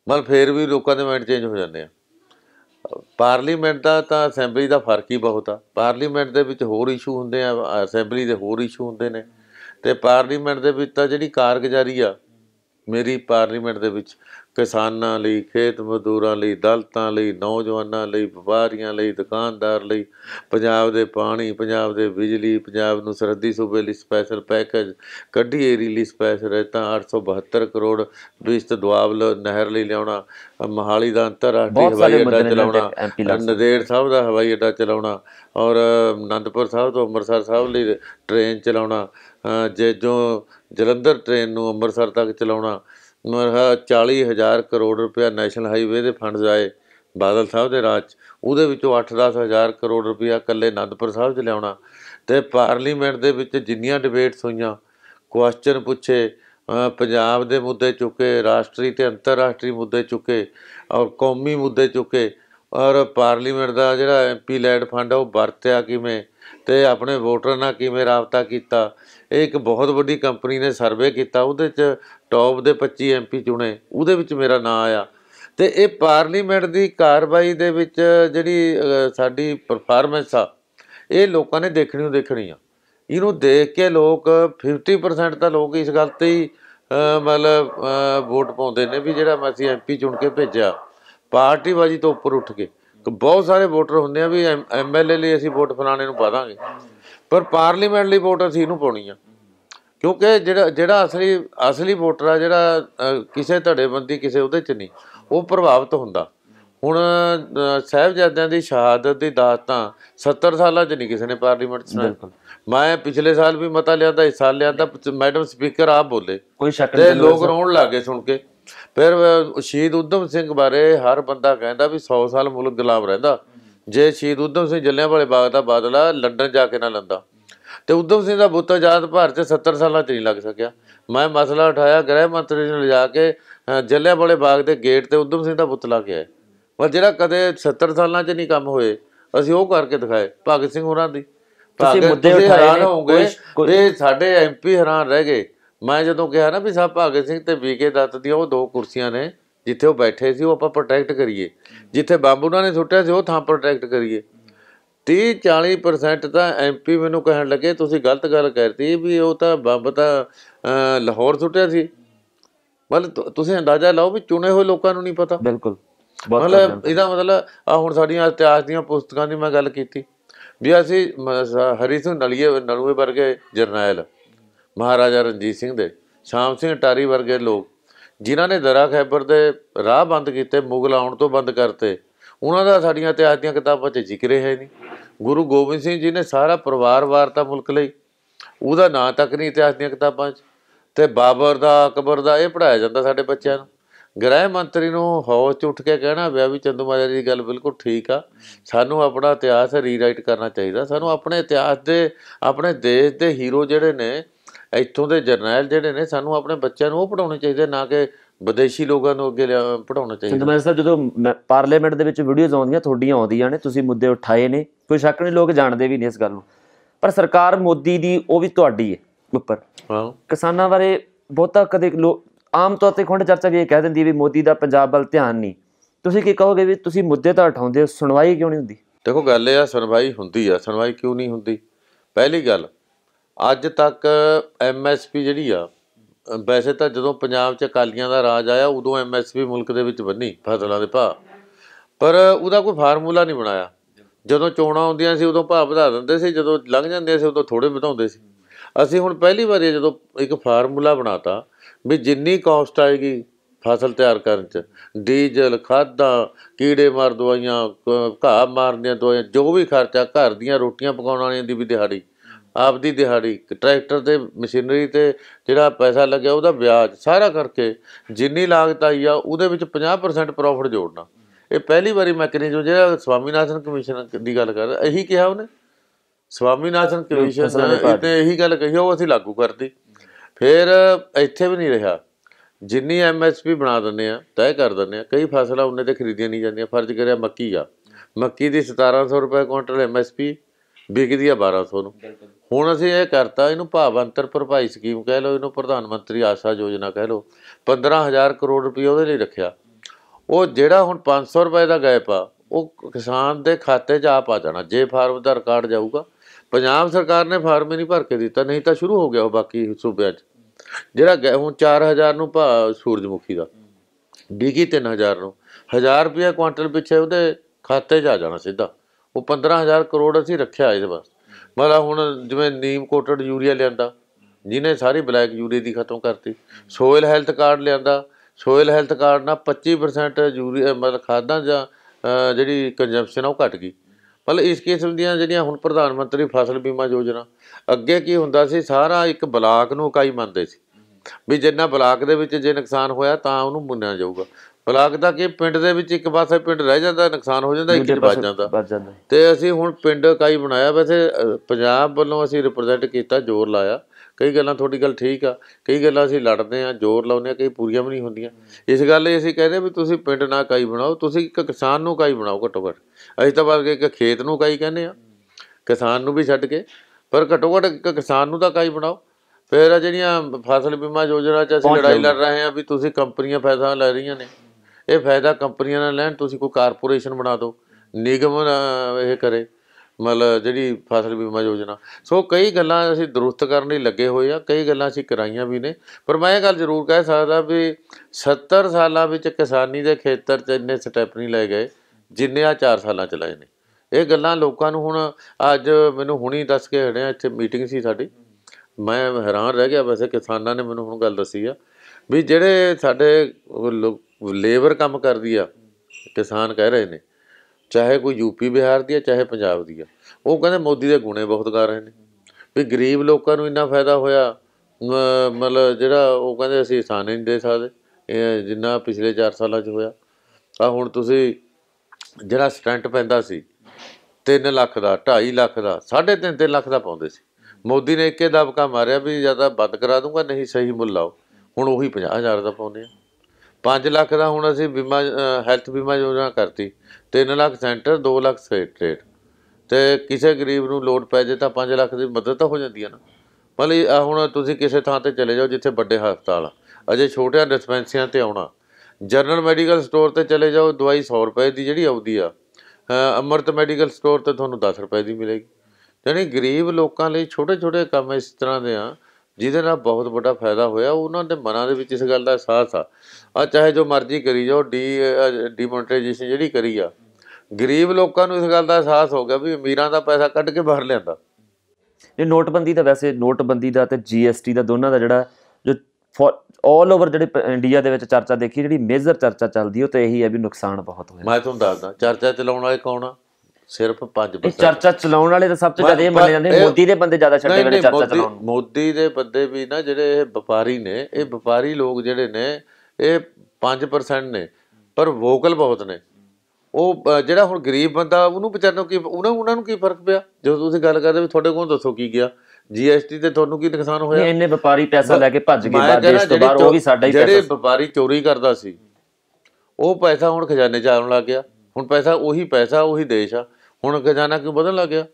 ਮਤਲਬ ਫੇਰ ਵੀ ਲੋਕਾਂ ਦੇ ਮਾਈਂਡ ਚੇਂਜ ਹੋ ਜਾਂਦੇ ਆ। ਪਾਰਲੀਮੈਂਟ ਦਾ ਤਾਂ ਅਸੈਂਬਲੀ ਦਾ ਫ਼ਰਕ ਹੀ ਬਹੁਤ ਆ। ਪਾਰਲੀਮੈਂਟ ਦੇ ਵਿੱਚ ਹੋਰ ਇਸ਼ੂ ਹੁੰਦੇ ਆ ਅਸੈਂਬਲੀ ਦੇ ਹੋਰ ਇਸ਼ੂ ਹੁੰਦੇ ਨੇ। ਤੇ ਪਾਰਲੀਮੈਂਟ ਦੇ ਵਿੱਚ ਤਾਂ ਜਿਹੜੀ ਕਾਰਗੁਜ਼ਾਰੀ ਆ, ਮੇਰੀ ਪਾਰਲੀਮੈਂਟ ਦੇ ਵਿੱਚ ਕਿਸਾਨਾਂ ਲਈ ਖੇਤ ਮਜ਼ਦੂਰਾਂ ਲਈ ਦਲਤਾਂ ਲਈ ਨੌਜਵਾਨਾਂ ਲਈ ਵਪਾਰੀਆਂ ਲਈ ਦੁਕਾਨਦਾਰ ਲਈ ਪੰਜਾਬ ਦੇ ਪਾਣੀ ਪੰਜਾਬ ਦੇ ਬਿਜਲੀ ਪੰਜਾਬ ਨੂੰ ਸਰਹੱਦੀ ਸੂਬੇ ਲਈ ਸਪੈਸ਼ਲ ਪੈਕੇਜ ਕੱਢੀ ਏਰੀ ਲਈ ਸਪੈਸ਼ਲ ਰੇਤਾਂ 872 ਕਰੋੜ ਬਿਸਤ ਦੁਆਬਲ ਨਹਿਰ ਲਈ ਲਿਆਉਣਾ ਮੋਹਾਲੀ ਦਾ ਅੰਤਰਰਾਸ਼ਟਰੀ ਹਵਾਈ ਅੱਡਾ ਚਲਾਉਣਾ। ਨੰਦੇੜ ਸਾਹਿਬ ਦਾ ਹਵਾਈ ਅੱਡਾ ਚਲਾਉਣਾ ਔਰ ਅਨੰਦਪੁਰ ਸਾਹਿਬ ਤੋਂ ਅੰਮ੍ਰਿਤਸਰ ਸਾਹਿਬ ਲਈ ਟ੍ਰੇਨ ਚਲਾਉਣਾ ਜੇ ਜੋ ਜਲੰਧਰ ਟ੍ਰੇਨ ਨੂੰ ਅੰਮ੍ਰਿਤਸਰ ਤੱਕ ਚਲਾਉਣਾ ਮਰਹਾ 40000 ਕਰੋੜ ਰੁਪਇਆ ਨੈਸ਼ਨਲ ਹਾਈਵੇ ਦੇ ਫੰਡਸ ਆਏ ਬਾਦਲ ਸਾਹਿਬ ਦੇ ਰਾਜ 'ਚ। ਉਹਦੇ ਵਿੱਚੋਂ 8-10 ਹਜ਼ਾਰ ਕਰੋੜ ਰੁਪਇਆ ਇਕੱਲੇ ਅਨੰਦਪੁਰ ਸਾਹਿਬ 'ਚ ਲਿਆਉਣਾ ਤੇ ਪਾਰਲੀਮੈਂਟ ਦੇ ਵਿੱਚ ਜਿੰਨੀਆਂ ਡਿਬੇਟਸ ਹੋਈਆਂ ਕੁਐਸਚਨ ਪੁੱਛੇ ਪੰਜਾਬ ਦੇ ਮੁੱਦੇ ਚੁੱਕੇ, ਰਾਸ਼ਟਰੀ ਤੇ ਅੰਤਰਰਾਸ਼ਟਰੀ ਮੁੱਦੇ ਚੁੱਕੇ ਔਰ ਕੌਮੀ ਮੁੱਦੇ ਚੁੱਕੇ ਔਰ ਪਾਰਲੀਮੈਂਟ ਦਾ ਜਿਹੜਾ ਐਮਪੀ ਲੈਡ ਫੰਡ ਆ ਉਹ ਵਰਤਿਆ ਕਿਵੇਂ? ਤੇ ਆਪਣੇ ਵੋਟਰ ਨਾਲ ਕਿਵੇਂ ਰਾਬਤਾ ਕੀਤਾ? ਇਹ ਇੱਕ ਬਹੁਤ ਵੱਡੀ ਕੰਪਨੀ ਨੇ ਸਰਵੇ ਕੀਤਾ, ਉਹਦੇ ਚ ਟੌਪ ਦੇ 25 ਐਮਪੀ ਚੁਣੇ, ਉਹਦੇ ਵਿੱਚ ਮੇਰਾ ਨਾਂ ਆਇਆ। ਤੇ ਇਹ ਪਾਰਲੀਮੈਂਟ ਦੀ ਕਾਰਵਾਈ ਦੇ ਵਿੱਚ ਜਿਹੜੀ ਸਾਡੀ ਪਰਫਾਰਮੈਂਸ ਆ, ਇਹ ਲੋਕਾਂ ਨੇ ਦੇਖਣੀ ਓ ਦੇਖਣੀ ਆ ਇਹਨੂੰ ਦੇਖ ਕੇ ਲੋਕ 50% ਤਾਂ ਲੋਕ ਇਸ ਗੱਲ ਤੇ ਹੀ ਮਤਲਬ ਵੋਟ ਪਾਉਂਦੇ ਨੇ ਵੀ ਜਿਹੜਾ ਮੈਂ ਅਸੀਂ ਐਮਪੀ ਚੁਣ ਕੇ ਭੇਜਿਆ। ਪਾਰਟੀਬਾਜ਼ੀ ਤੋਂ ਉੱਪਰ ਉੱਠ ਕੇ। ਕਿ ਬਹੁਤ ਸਾਰੇ ਵੋਟਰ ਹੁੰਦੇ ਆ ਵੀ ਐਮਐਲਏ ਲਈ ਅਸੀਂ ਵੋਟ ਫਲਾਣੇ ਨੂੰ ਪਾ ਦਾਂਗੇ ਪਰ ਪਾਰਲੀਮੈਂਟ ਲਈ ਵੋਟ ਅਸੀਂ ਇਹਨੂੰ ਪਾਉਣੀ ਆ। ਕਿਉਂਕਿ ਜਿਹੜਾ ਜਿਹੜਾ ਅਸਲੀ ਅਸਲੀ ਵੋਟਰ ਆ ਜਿਹੜਾ ਕਿਸੇ ਧੜੇਬੰਦੀ ਕਿਸੇ ਉਹਦੇ ਚ ਨਹੀਂ ਉਹ ਪ੍ਰਭਾਵਿਤ ਹੁੰਦਾ। ਹੁਣ ਸਾਹਿਬਜ਼ਾਦਿਆਂ ਦੀ ਸ਼ਹਾਦਤ ਦੀ ਦਾਸਤਾਂ 70 ਸਾਲਾਂ ਚ ਨਹੀਂ ਕਿਸੇ ਨੇ ਪਾਰਲੀਮੈਂਟ ਚ ਸੁਣਾਈ ਮੈਂ ਪਿਛਲੇ ਸਾਲ ਵੀ ਮਤਾ ਲਿਆਂਦਾ ਇਸ ਸਾਲ ਲਿਆਂਦਾ ਮੈਡਮ ਸਪੀਕਰ ਆਪ ਬੋਲੇ। ਕੋਈ ਸ਼ੱਕ ਤੇ ਨਹੀਂ ਲੋਕ ਰੋਣ ਲੱਗੇ ਸੁਣ ਕੇ। ਫਿਰ ਸ਼ਹੀਦ ਉਧਮ ਸਿੰਘ ਬਾਰੇ ਹਰ ਬੰਦਾ ਕਹਿੰਦਾ ਵੀ 100 ਸਾਲ ਮੁਲਕ ਗੁਲਾਮ ਰਹਿੰਦਾ। ਜੇ ਸ਼ਹੀਦ ਉਧਮ ਸਿੰਘ ਜੱਲਿਆਂਵਾਲੇ ਬਾਗ ਦਾ ਬਾਦਲਾ ਲੰਡਨ ਜਾ ਕੇ ਨਾ ਲੰਦਾ। ਤੇ ਉਧਮ ਸਿੰਘ ਦਾ ਬੁੱਤ ਆਜ਼ਾਦ ਭਾਰਤ 'ਚ 70 ਸਾਲਾਂ 'ਚ ਨਹੀਂ ਲੱਗ ਸਕਿਆ। ਮੈਂ ਮਸਲਾ ਉਠਾਇਆ ਗ੍ਰਹਿ ਮੰਤਰੀ ਨੂੰ ਲਿਜਾ ਕੇ ਅਹ, ਜੱਲਿਆਂਵਾਲੇ ਬਾਗ ਦੇ ਗੇਟ ਤੇ ਉਧਮ ਸਿੰਘ ਦਾ ਬੁੱਤ ਲਾ ਕੇ ਆਏ। ਪਰ ਜਿਹੜਾ ਕਦੇ 70 ਸਾਲਾਂ 'ਚ ਨਹੀਂ ਕੰਮ ਹੋਏ ਅਸੀਂ ਉਹ ਕਰਕੇ ਦਿਖਾਏ ਭਗਤ ਸਿੰਘ ਹੋਰਾਂ ਦੀ। ਤੁਸੀਂ ਮੁੱਦੇ ਉਠਾਏ ਕੋਈ- ਵੀ ਸਾਡੇ ਐਮਪੀ ਹੈਰਾਨ ਰਹਿ ਗਏ। ਮੈਂ ਜਦੋਂ ਕਿਹਾ ਨਾ ਵੀ ਸਾਹਿਬ ਭਗਤ ਸਿੰਘ ਤੇ ਵੀਕੇ ਦੱਤ ਦੀਆਂ ਉਹ ਦੋ ਕੁਰਸੀਆਂ ਨੇ ਜਿੱਥੇ ਉਹ ਬੈਠੇ ਸੀ ਉਹ ਆਪਾਂ ਪ੍ਰੋਟੈਕਟ ਕਰੀਏ। ਜਿੱਥੇ ਬਾਬੂ ਉਹਨਾਂ ਨੇ ਸੁੱਟਿਆ ਸੀ ਉਹ ਥਾਂ ਪ੍ਰੋਟੈਕਟ ਕਰੀਏ। 30 40% ਤਾਂ ਐਮਪੀ ਮੈਨੂੰ ਕਹਿਣ ਲੱਗੇ ਤੁਸੀਂ ਗਲਤ ਗੱਲ ਕਰਤੀ ਵੀ ਉਹ ਤਾਂ ਬੰਬ ਤਾਂ ਲਾਹੌਰ ਸੁੱਟਿਆ ਸੀ। ਮਤਲਬ ਤੁਸੀਂ ਅੰਦਾਜ਼ਾ ਲਾਓ ਵੀ ਚੁਣੇ ਹੋਏ ਲੋਕਾਂ ਨੂੰ ਨਹੀਂ ਪਤਾ। ਬਿਲਕੁਲ। ਮਤਲਬ ਇਹਦਾ ਮਤਲਬ ਆ ਹੁਣ ਸਾਡੀਆਂ ਇਤਿਹਾਸ ਦੀਆਂ ਪੁਸਤਕਾਂ ਦੀ ਮੈਂ ਗੱਲ ਕੀਤੀ। ਵੀ ਅਸੀਂ ਹਰੀ ਸਿੰਘ ਨਲੀਏ ਨਲੂਏ ਵਰਗੇ ਜਰਨੈਲ ਮਹਾਰਾਜਾ ਰਣਜੀਤ ਸਿੰਘ ਦੇ, ਸ਼ਾਮ ਸਿੰਘ ਟਾਰੀ ਵਰਗੇ ਲੋਕ, ਜਿਨ੍ਹਾਂ ਨੇ ਦਰਾ ਖੈਬਰ ਦੇ ਰਾਹ ਬੰਦ ਕੀਤੇ ਮੁਗਲ ਆਉਣ ਤੋਂ ਬੰਦ ਕਰਤੇ, ਉਹਨਾਂ ਦਾ ਸਾਡੀਆਂ ਇਤਿਹਾਸ ਦੀਆਂ ਕਿਤਾਬਾਂ 'ਚ ਜ਼ਿਕਰ ਹੈ ਨਹੀਂ। ਗੁਰੂ ਗੋਬਿੰਦ ਸਿੰਘ ਜੀ ਨੇ ਸਾਰਾ ਪਰਿਵਾਰ ਵਾਰਤਾ ਮੁਲਕ ਲਈ, ਉਹਦਾ ਨਾਂ ਤੱਕ ਨਹੀਂ ਇਤਿਹਾਸ ਦੀਆਂ ਕਿਤਾਬਾਂ 'ਚ। ਤੇ ਬਾਬਰ ਦਾ, ਅਕਬਰ ਦਾ ਇਹ ਪੜਾਇਆ ਜਾਂਦਾ ਸਾਡੇ ਬੱਚਿਆਂ ਨੂੰ। ਗ੍ਰਹਿ ਮੰਤਰੀ ਨੂੰ ਹੌਸ 'ਚ ਉੱਠ ਕੇ ਕਹਿਣਾ ਪਿਆ ਵੀ ਚੰਦੂਮਾਜਾ ਦੀ ਗੱਲ ਬਿਲਕੁਲ ਠੀਕ ਆ। ਸਾਨੂੰ ਆਪਣਾ ਇਤਿਹਾਸ ਰੀਰਾਈਟ ਕਰਨਾ ਚਾਹੀਦਾ। ਸਾਨੂੰ ਆਪਣੇ ਇਤਿਹਾਸ ਦੇ, ਆਪਣੇ ਦੇਸ਼ ਦੇ ਹੀਰੋ ਜਿਹੜੇ ਨੇ ਇੱਥੋਂ ਦੇ ਜਰਨੈਲ ਜਿਹੜੇ ਨੇ ਸਾਨੂੰ ਆਪਣੇ ਬੱਚਿਆਂ ਨੂੰ ਉਹ ਪੜਾਉਣੇ ਚਾਹੀਦੇ ਨਾ ਕਿ ਵਿਦੇਸ਼ੀ ਲੋਕਾਂ ਨੂੰ ਅੱਗੇ ਪੜਾਉਣਾ ਚਾਹੀਦਾ। ਸਿੰਧਮਾਨ ਸਾਹਿਬ ਜਦੋਂ ਮੈਂ- ਪਾਰਲੀਮੈਂਟ ਦੇ ਵਿੱਚ ਵੀਡੀਓਜ਼ ਆਉਂਦੀਆਂ ਤੁਹਾਡੀਆਂ ਆਉਂਦੀਆਂ ਨੇ ਤੁਸੀਂ ਮੁੱਦੇ ਉਠਾਏ ਨੇ ਕੋਈ ਸ਼ੱਕ ਨਹੀਂ ਲੋਕ ਜਾਣਦੇ ਵੀ ਨੇ ਇਸ ਗੱਲ ਨੂੰ। ਪਰ ਸਰਕਾਰ ਮੋਦੀ ਦੀ ਉਹ ਵੀ ਤੁਹਾਡੀ ਹੈ ਉੱਪਰ। ਹਾਂ। ਕਿਸਾਨਾਂ ਬਾਰੇ ਬਹੁਤਾ ਕਦੇ ਆਮ ਤੌਰ ਤੇ ਖੁੰਡ ਚਰਚਾ ਵੀ ਇਹ ਕਹਿ ਦਿੰਦੀ ਵੀ ਮੋਦੀ ਦਾ ਪੰਜਾਬ ਵੱਲ ਧਿਆਨ ਨਹੀਂ। ਤੁਸੀਂ ਕੀ ਕਹੋਗੇ ਵੀ ਤੁਸੀਂ ਮੁੱਦੇ ਤਾਂ ਉਠਾਉਂਦੇ ਹੋ ਸੁਣਵਾਈ ਕਿਉਂ ਨਹੀਂ ਹੁੰਦੀ? ਦੇਖੋ ਗੱਲ ਇਹ ਆ ਸੁਣਵਾਈ ਹੁੰਦੀ ਆ ਸੁਣਵਾਈ ਕਿਉਂ ਨਹੀਂ ਹੁੰਦੀ? ਪਹਿਲੀ ਗੱਲ ਅੱਜ ਤੱਕ ਐਮਐਸਪੀ ਜਿਹੜੀ ਆ, ਵੈਸੇ ਤਾਂ ਜਦੋਂ ਪੰਜਾਬ 'ਚ ਅਕਾਲੀਆਂ ਦਾ ਰਾਜ ਆਇਆ, ਉਦੋਂ ਐਮਐਸਪੀ ਮੁਲਕ ਦੇ ਵਿੱਚ ਬੰਨੀ, ਫਸਲਾਂ ਦੇ ਭਾਅ। ਪਰ ਉਹਦਾ ਕੋਈ ਫਾਰਮੂਲਾ ਨਹੀਂ ਬਣਾਇਆ। ਜਦੋਂ ਚੋਣਾਂ ਆਉਂਦੀਆਂ ਸੀ, ਉਦੋਂ ਭਾਅ ਵਧਾ ਦਿੰਦੇ ਸੀ, ਜਦੋਂ ਲੰਘ ਜਾਂਦੇ ਸੀ, ਉਦੋਂ ਥੋੜੇ ਵਧਾਉਂਦੇ ਸੀ। ਅਸੀਂ ਹੁਣ ਪਹਿਲੀ ਵਾਰੀ ਜਦੋਂ ਇੱਕ ਫਾਰਮੂਲਾ ਬਣਾਤਾ, ਵੀ ਜਿੰਨੀ ਕਾਸਟ ਆਏਗੀ ਫਸਲ ਤਿਆਰ ਕਰਨ ਚ, ਡੀਜ਼ਲ, ਖਾਦਾਂ, ਕੀੜੇ ਮਾਰ ਦਵਾਈਆਂ ਕ- ਘਾਹ ਮਾਰਨ ਦੀਆਂ ਦਵਾਈਆਂ, ਜੋ ਵੀ ਖਰਚਾ ਘਰ ਦੀਆਂ ਰੋਟੀਆਂ ਪਕਾਉਣ ਵਾਲਿਆਂ ਦੀ ਵੀ ਦਿਹਾੜੀ ਆਪਦੀ ਦਿਹਾੜੀ ਟਰੈਕਟਰ ਤੇ ਮਸ਼ੀਨਰੀ ਤੇ ਜਿਹੜਾ ਪੈਸਾ ਲੱਗਿਆ ਉਹਦਾ ਵਿਆਜ ਸਾਰਾ ਕਰਕੇ ਜਿੰਨੀ ਲਾਗਤ ਆਈ ਆ ਉਹਦੇ ਵਿੱਚ 50% ਪ੍ਰੋਫਿਟ ਜੋੜਨਾ। ਇਹ ਪਹਿਲੀ ਵਾਰੀ ਮੈਕੈਨਿਜ਼ਮ ਜਿਹੜਾ ਸਵਾਮੀਨਾਥਨ ਕਮਿਸ਼ਨ ਦੀ ਗੱਲ ਕਰ ਰਿਹਾ ਇਹੀ ਕਿਹਾ ਉਹਨੇ। ਸਵਾਮੀਨਾਥਨ ਕਮਿਸ਼ਨ ਨੇ ਇਹੀ ਗੱਲ ਕਹੀ ਉਹ ਅਸੀਂ ਲਾਗੂ ਕਰਤੀ। ਫਿਰ ਇੱਥੇ ਵੀ ਨਹੀਂ ਰਿਹਾ। ਜਿੰਨੀ ਐਮਐਸਪੀ ਬਣਾ ਦਿੰਦੇ ਆ ਤੈਅ ਕਰ ਦਿੰਦੇ ਆ ਕਈ ਫਸਲਾਂ ਉਹਨੇ ਤੇ ਖਰੀਦੀਆਂ ਨਹੀਂ ਜਾਂਦੀਆਂ ਫਰਜ਼ ਕਰਿਆ ਮੱਕੀ ਆ। ਮੱਕੀ ਦੀ 1700 ਰੁਪਏ ਕੁਇੰਟਲ ਐਮਐਸਪੀ ਵਿਕਦੀ ਆ 1200 ਨੂੰ। ਹੁਣ ਅਸੀਂ ਇਹ ਕਰਤਾ ਇਹਨੂੰ ਭਾਵ ਅੰਤਰ ਭਰਪਾਈ ਸਕੀਮ ਕਹਿ ਲਓ ਇਹਨੂੰ ਪ੍ਰਧਾਨ ਮੰਤਰੀ ਆਸਾ ਯੋਜਨਾ ਕਹਿ ਲਓ 15000 ਕਰੋੜ ਰੁਪਏ ਉਹਦੇ ਲਈ ਰੱਖਿਆ। ਉਹ ਜਿਹੜਾ ਹੁਣ 500 ਰੁਪਏ ਦਾ ਗੈਪ ਆ ਉਹ ਕਿਸਾਨ ਦੇ ਖਾਤੇ 'ਚ ਆ ਜਾਣਾ ਜੇ ਫਾਰਮ ਦਾ ਰਿਕਾਰਡ ਜਾਊਗਾ। ਪੰਜਾਬ ਸਰਕਾਰ ਨੇ ਫਾਰਮ ਹੀ ਨਹੀਂ ਭਰ ਕੇ ਦਿੱਤਾ ਨਹੀਂ ਤਾਂ ਸ਼ੁਰੂ ਹੋ ਗਿਆ ਉਹ ਬਾਕੀ ਸੂਬਿਆਂ 'ਚ। ਜਿਹੜਾ ਹੁਣ 4000 ਨੂੰ ਭਾ ਸੂਰਜਮੁਖੀ ਦਾ। ਵਿਕੀ 3000 ਨੂੰ। 1000 ਰੁਪਏ ਕੁਆਂਟਲ ਪਿੱਛੇ ਉਹਦੇ ਖਾਤੇ 'ਚ ਆ ਜਾਣਾ ਸਿੱਧਾ। ਉਹ 15000 ਕਰੋੜ ਅਸੀਂ ਰੱਖਿਆ ਇਹਦੇ ਵਾਸਤੇ। ਮਤਲਬ ਹੁਣ ਜਿਵੇਂ ਨੀਮ ਕੋਟਡ ਯੂਰੀਆ ਲਿਆਂਦਾ, ਜਿਹਨੇ ਸਾਰੀ ਬਲੈਕ ਯੂਰੀਆ ਦੀ ਖਤਮ ਕਰਤੀ। ਸੋਇਲ ਹੈਲਥ ਕਾਰਡ ਲਿਆਂਦਾ, ਸੋਇਲ ਹੈਲਥ ਕਾਰਡ ਨਾਲ 25% ਯੂਰੀਆ ਮਤਲਬ ਖਾਦਾਂ ਜਾਂ ਜਿਹੜੀ ਕੰਜੰਪਸ਼ਨ ਆ ਉਹ ਘਟ ਗਈ। ਮਤਲਬ ਇਸ ਕਿਸਮ ਦੀਆਂ ਜਿਹੜੀਆਂ ਹੁਣ ਪ੍ਰਧਾਨ ਮੰਤਰੀ ਫਸਲ ਬੀਮਾ ਯੋਜਨਾ, ਅੱਗੇ ਕੀ ਹੁੰਦਾ ਸੀ, ਸਾਰਾ ਇੱਕ ਬਲਾਕ ਨੂੰ ਇਕਾਈ ਮੰਨਦੇ ਸੀ। ਵੀ ਜਿੰਨਾ ਬਲਾਕ ਦੇ ਵਿੱਚ ਜੇ ਨੁਕਸਾਨ ਹੋਇਆ ਤਾਂ ਉਹਨੂੰ ਮੰਨਿਆ ਜਾਊਗਾ। ਬਲਾਕ ਦਾ ਕੀ ਪਿੰਡ ਦੇ ਵਿੱਚ ਇੱਕ ਪਾਸੇ ਪਿੰਡ ਰਹਿ ਜਾਂਦਾ ਨੁਕਸਾਨ ਹੋ ਜਾਂਦਾ ਇੱਕ ਬਚ ਜਾਂਦਾ। ਤੇ ਅਸੀਂ ਹੁਣ ਪਿੰਡ ਇਕਾਈ ਬਣਾਇਆ ਵੈਸੇ ਪੰਜਾਬ ਵੱਲੋਂ ਅਸੀਂ ਰਿਪਰੈਜ਼ੈਂਟ ਕੀਤਾ ਜ਼ੋਰ ਲਾਇਆ। ਕਈ ਗੱਲਾਂ ਤੁਹਾਡੀ ਗੱਲ ਠੀਕ ਆ ਕਈ ਗੱਲਾਂ ਅਸੀਂ ਲੜਦੇ ਆ ਜ਼ੋਰ ਲਾਉਂਦੇ ਆ ਕਈ ਪੂਰੀਆਂ ਵੀ ਨਹੀਂ ਹੁੰਦੀਆਂ। ਇਸ ਗੱਲ ਲਈ ਅਸੀਂ ਕਹਿੰਦੇ ਵੀ ਤੁਸੀਂ ਪਿੰਡ ਨਾ ਇਕਾਈ ਬਣਾਓ ਤੁਸੀਂ ਇੱਕ ਕਿਸਾਨ ਨੂੰ ਇਕਾਈ ਬਣਾਓ ਘੱਟੋ ਘੱਟ। ਅਸੀਂ ਤਾਂ ਬਲਕਿ ਇੱਕ ਖੇਤ ਨੂੰ ਇਕਾਈ ਕਹਿੰਦੇ ਆ। ਕਿਸਾਨ ਨੂੰ ਵੀ ਛੱਡ ਕੇ ਪਰ ਘੱਟੋ ਘੱਟ ਇੱਕ ਕਿਸਾਨ ਨੂੰ ਤਾਂ ਇਕਾਈ ਬਣਾਓ। ਫਿਰ ਜਿਹੜੀਆਂ ਫਸਲ ਬੀਮਾ ਯੋਜਨਾ 'ਚ ਅਸੀਂ ਲੜਾਈ ਲੜ ਰਹੇ ਹਾਂ ਵੀ ਤੁਸੀਂ ਕੰਪਨੀਆਂ ਫਾਇਦਾ ਲੈ ਰਹੀਆਂ ਨੇ। ਇਹ ਫਾਇਦਾ ਕੰਪਨੀਆਂ ਨਾਲ ਲੈਣ, ਤੁਸੀਂ ਕੋਈ ਕਾਰਪੋਰੇਸ਼ਨ ਬਣਾ ਦਿਓ, ਨਿਗਮ ਇਹ ਕਰੇ, ਮਤਲਬ ਜਿਹੜੀ ਫਸਲ ਬੀਮਾ ਯੋਜਨਾ। ਸੋ ਕਈ ਗੱਲਾਂ ਅਸੀਂ ਦਰੁਸਤ ਕਰਨ ਲਈ ਲੱਗੇ ਹੋਏ ਆ, ਕਈ ਗੱਲਾਂ ਅਸੀਂ ਕਰਾਈਆਂ ਵੀ ਨੇ, ਪਰ ਮੈਂ ਇਹ ਗੱਲ ਜ਼ਰੂਰ ਕਹਿ ਸਕਦਾ ਵੀ 70 ਸਾਲਾਂ ਵਿੱਚ ਕਿਸਾਨੀ ਦੇ ਖੇਤਰ 'ਚ ਇੰਨੇ ਸਟੈਪ ਨਹੀਂ ਲਏ ਗਏ, ਜਿੰਨੇ ਆ 4 ਸਾਲਾਂ ਚ ਲਏ ਨੇ। ਇਹ ਗੱਲਾਂ ਲੋਕਾਂ ਨੂੰ ਹੁਣ ਅੱਜ ਮੈਨੂੰ ਹੁਣੀ ਦੱਸ ਕੇ ਹਟਿਆ ਇੱਥੇ ਮੀਟਿੰਗ ਸੀ ਸਾਡੀ। ਮੈਂ ਹੈਰਾਨ ਰਹਿ ਗਿਆ, ਵੈਸੇ ਕਿਸਾਨਾਂ ਨੇ ਮੈਨੂੰ ਹੁਣ ਗੱਲ ਦੱਸੀ ਆ, ਵੀ ਜਿਹੜੇ ਸਾਡੇ ਲੇਬਰ ਕੰਮ ਕਰਦੀ ਆ, ਕਿਸਾਨ ਕਹਿ ਰਹੇ ਨੇ, ਚਾਹੇ ਕੋਈ ਯੂਪੀ ਬਿਹਾਰ ਦੀ ਆ, ਚਾਹੇ ਪੰਜਾਬ ਦੀ ਆ। ਉਹ ਕਹਿੰਦੇ ਮੋਦੀ ਦੇ ਗੁਣੇ ਬਹੁਤ ਗਾ ਰਹੇ ਨੇ। ਵੀ ਗਰੀਬ ਲੋਕਾਂ ਨੂੰ ਇੰਨਾ ਫਾਇਦਾ ਹੋਇਆ ਮਤਲਬ ਜਿਹੜਾ ਉਹ ਕਹਿੰਦੇ ਅਸੀਂ ਆਸਾਨ ਨਹੀਂ ਦੇ ਸਕਦੇ, ਇਹ ਜਿੰਨਾ ਪਿਛਲੇ 4 ਸਾਲਾਂ 'ਚ ਹੋਇਆ। ਆ ਹੁਣ ਤੁਸੀਂ ਜਿਹੜਾ ਸਟੈਂਟ ਪੈਂਦਾ ਸੀ 3 ਲੱਖ ਦਾ 2.5 ਲੱਖ ਦਾ 3.5 3 ਲੱਖ ਦਾ ਪਾਉਂਦੇ ਸੀ। ਮੋਦੀ ਨੇ ਇੱਕੇ ਦਬਕਾ ਮਾਰਿਆ ਵੀ ਜ਼ਿਆਦਾ ਤਾਂ ਬੰਦ ਕਰਾ ਦੂੰਗਾ ਨਹੀਂ ਸਹੀ ਮੁੱਲ ਲਾਓ। ਹੁਣ ਉਹੀ 50000 ਦਾ ਪਾਉਂਦੇ ਆ। 5 ਲੱਖ ਦਾ ਹੁਣ ਅਸੀਂ ਬੀਮਾ ਹੈਲਥ ਬੀਮਾ ਯੋਜਨਾ ਕਰਤੀ 3 lakh center 2 lakh state rate. ਤੇ ਕਿਸੇ ਗਰੀਬ ਨੂੰ ਲੋਡ ਪੈ ਜੇ ਤਾਂ 5 ਲੱਖ ਦੀ ਮਦਦ ਤਾਂ ਹੋ ਜਾਂਦੀ ਹੈ ਨਾ। ਮਤਲਬ ਹੁਣ ਤੁਸੀਂ ਕਿਸੇ ਥਾਂ ਤੇ ਚਲੇ ਜਾਓ ਜਿੱਥੇ ਵੱਡੇ ਹਸਪਤਾਲ ਆ। ਅਜੇ ਛੋਟਿਆਂ ਡਿਸਪੈਂਸਰੀਆਂ ਤੇ ਆਉਣਾ। ਜਨਰਲ ਮੈਡੀਕਲ ਸਟੋਰ ਤੇ ਚਲੇ ਜਾਓ, ਦਵਾਈ 100 ਰੁਪਏ ਦੀ ਜਿਹੜੀ ਆਉਂਦੀ ਆ। ਅਹ, ਅੰਮ੍ਰਿਤ ਮੈਡੀਕਲ ਸਟੋਰ ਤੇ ਤੁਹਾਨੂੰ 10 ਰੁਪਏ ਦੀ ਮਿਲੇਗੀ। ਯਾਨੀ ਗਰੀਬ ਲੋਕਾਂ ਲਈ ਛੋਟੇ ਛੋਟੇ ਕੰਮ ਇਸ ਤਰ੍ਹਾਂ ਦੇ ਆ, ਜਿਹਦੇ ਨਾਲ ਬਹੁਤ ਵੱਡਾ ਫਾਇਦਾ ਹੋਇਆ। ਉਹਨਾਂ ਦੇ ਮਨਾਂ ਦੇ ਵਿੱਚ ਇਸ ਗੱਲ ਦਾ ਅਹਿਸਾਸ ਆ। ਆ ਚਾਹੇ ਜੋ ਮਰਜ਼ੀ ਕਰੀ ਜਾਓ ਡੀ ਡੀਮੋਨਟਾਈਜੇਸ਼ਨ ਜਿਹੜੀ ਕਰੀ ਆ ਗਰੀਬ ਲੋਕਾਂ ਨੂੰ ਇਸ ਗੱਲ ਦਾ ਅਹਿਸਾਸ ਹੋ ਗਿਆ ਵੀ ਅਮੀਰਾਂ ਦਾ ਪੈਸਾ ਕੱਢ ਕੇ ਬਾਹਰ ਲਿਆਂਦਾ। ਇਹ ਨੋਟਬੰਦੀ ਦਾ ਵੈਸੇ ਨੋਟਬੰਦੀ ਦਾ ਤੇ ਜੀਐਸਟੀ ਦਾ ਦੋਨਾਂ ਦਾ ਜਿਹੜਾ ਜੋ ਆਲ ਓਵਰ ਜਿਹੜੇ ਇੰਡੀਆ ਦੇ ਵਿੱਚ ਚਰਚਾ ਦੇਖੀ ਜਿਹੜੀ ਮੇਜਰ ਚਰਚਾ ਚੱਲਦੀ ਉਹ ਤੇ ਇਹੀ ਹੈ ਵੀ ਨੁਕਸਾਨ ਬਹੁਤ ਹੋਇਆ। ਮੈਂ ਤੁਹਾਨੂੰ ਦੱਸਦਾ ਚਰਚਾ ਚਲਾਉਣ ਵਾਲੇ ਕੌਣ ਆ? ਸਿਰਫ 5 ਇਹ ਚਰਚਾ ਚਲਾਉਣ ਵਾਲੇ ਤਾਂ ਸਭ ਤੋਂ ਜ਼ਿਆਦਾ ਇਹ ਮੰਨੇ ਜਾਂਦੇ ਮੋਦੀ ਦੇ ਬੰਦੇ ਜ਼ਿਆਦਾ ਛੱਡੇ ਵੇਲੇ ਚਰਚਾ ਚਲਾਉਣ ਮੋਦੀ ਦੇ ਬੰਦੇ ਵੀ ਨਾ ਜਿਹੜੇ ਇਹ ਵਪਾਰੀ ਨੇ ਇਹ ਵਪਾਰੀ ਲੋਕ ਜਿਹੜੇ ਨੇ ਇਹ 5% ਨੇ ਪਰ ਵੋਕਲ ਬਹੁਤ ਨੇ। ਉਹ ਜਿਹੜਾ ਹੁਣ ਗਰੀਬ ਬੰਦਾ ਉਹਨੂੰ ਵਿਚਾਰ ਨੂੰ ਕੀ ਉਹਨਾਂ ਉਹਨਾਂ ਨੂੰ ਕੀ ਫ਼ਰਕ ਪਿਆ? ਜਦੋਂ ਤੁਸੀਂ ਗੱਲ ਕਰਦੇ ਵੀ ਤੁਹਾਡੇ ਕੋਲ ਦੱਸੋ ਕੀ ਗਿਆ ਜੀਐਸਟੀ ਤੇ ਤੁਹਾਨੂੰ ਕੀ ਨੁਕਸਾਨ ਹੋਇਆ? ਨਹੀਂ ਇੰਨੇ ਵਪਾਰੀ ਪੈਸਾ ਲੈ ਕੇ ਭੱਜ ਗਏ ਕਹਿੰਦਾ ਦੇਸ਼ ਤੋਂ ਜਿਹੜੇ ਬਾਹਰ ਉਹ ਵੀ ਸਾਡਾ ਹੀ ਜਿਹੜੇ ਪੈਸਾ। ਵਪਾਰੀ ਚੋਰੀ ਕਰਦਾ ਸੀ ਉਹ ਪੈਸਾ ਹੁਣ ਖਜ਼ਾਨੇ 'ਚ ਆਉਣ ਲੱਗ ਗਿਆ। ਹੁਣ ਪੈਸਾ ਉਹੀ ਪੈਸਾ ਉਹੀ ਦੇਸ਼ ਆ। ਹੁਣ ਖਜ਼ਾਨਾ ਕਿਉਂ ਵਧਣ ਲੱਗ ਗਿਆ?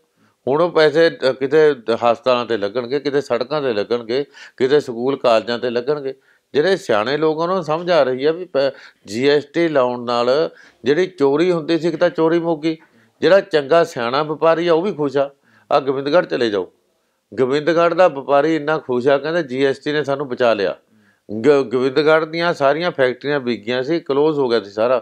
ਹੁਣ ਉਹ ਪੈਸੇ ਕਿਤੇ ਹਸਪਤਾਲਾਂ ਤੇ ਲੱਗਣਗੇ ਕਿਤੇ ਸੜਕਾਂ ਤੇ ਲੱਗਣਗੇ ਕਿਤੇ ਸਕੂਲ ਕਾਲਜਾਂ ਤੇ ਲੱਗਣਗੇ। ਜਿਹੜੇ ਸਿਆਣੇ ਲੋਕ ਆ, ਉਹਨਾਂ ਨੂੰ ਸਮਝ ਆ ਰਹੀ ਆ ਵੀ ਜੀਐਸਟੀ ਲਾਉਣ ਨਾਲ ਜਿਹੜੀ ਚੋਰੀ ਹੁੰਦੀ ਸੀ ਇੱਕ ਤਾਂ ਚੋਰੀ ਮੁੱਕੀ ਜਿਹੜਾ ਚੰਗਾ ਸਿਆਣਾ ਵਪਾਰੀ ਆ ਉਹ ਵੀ ਖੁਸ਼ ਆ। ਆ ਗੋਬਿੰਦਗੜ੍ਹ ਚਲੇ ਜਾਓ। ਗੋਬਿੰਦਗੜ੍ਹ ਦਾ ਵਪਾਰੀ ਇੰਨਾ ਖੁਸ਼ ਆ ਕਹਿੰਦਾ ਜੀਐਸਟੀ ਨੇ ਸਾਨੂੰ ਬਚਾ ਲਿਆ। ਗੋਬਿੰਦਗੜ੍ਹ ਦੀਆਂ ਸਾਰੀਆਂ ਫੈਕਟਰੀਆਂ ਵਿਗੀਆਂ ਸੀ ক্লোਜ਼ ਹੋ ਗਿਆ ਸੀ ਸਾਰਾ।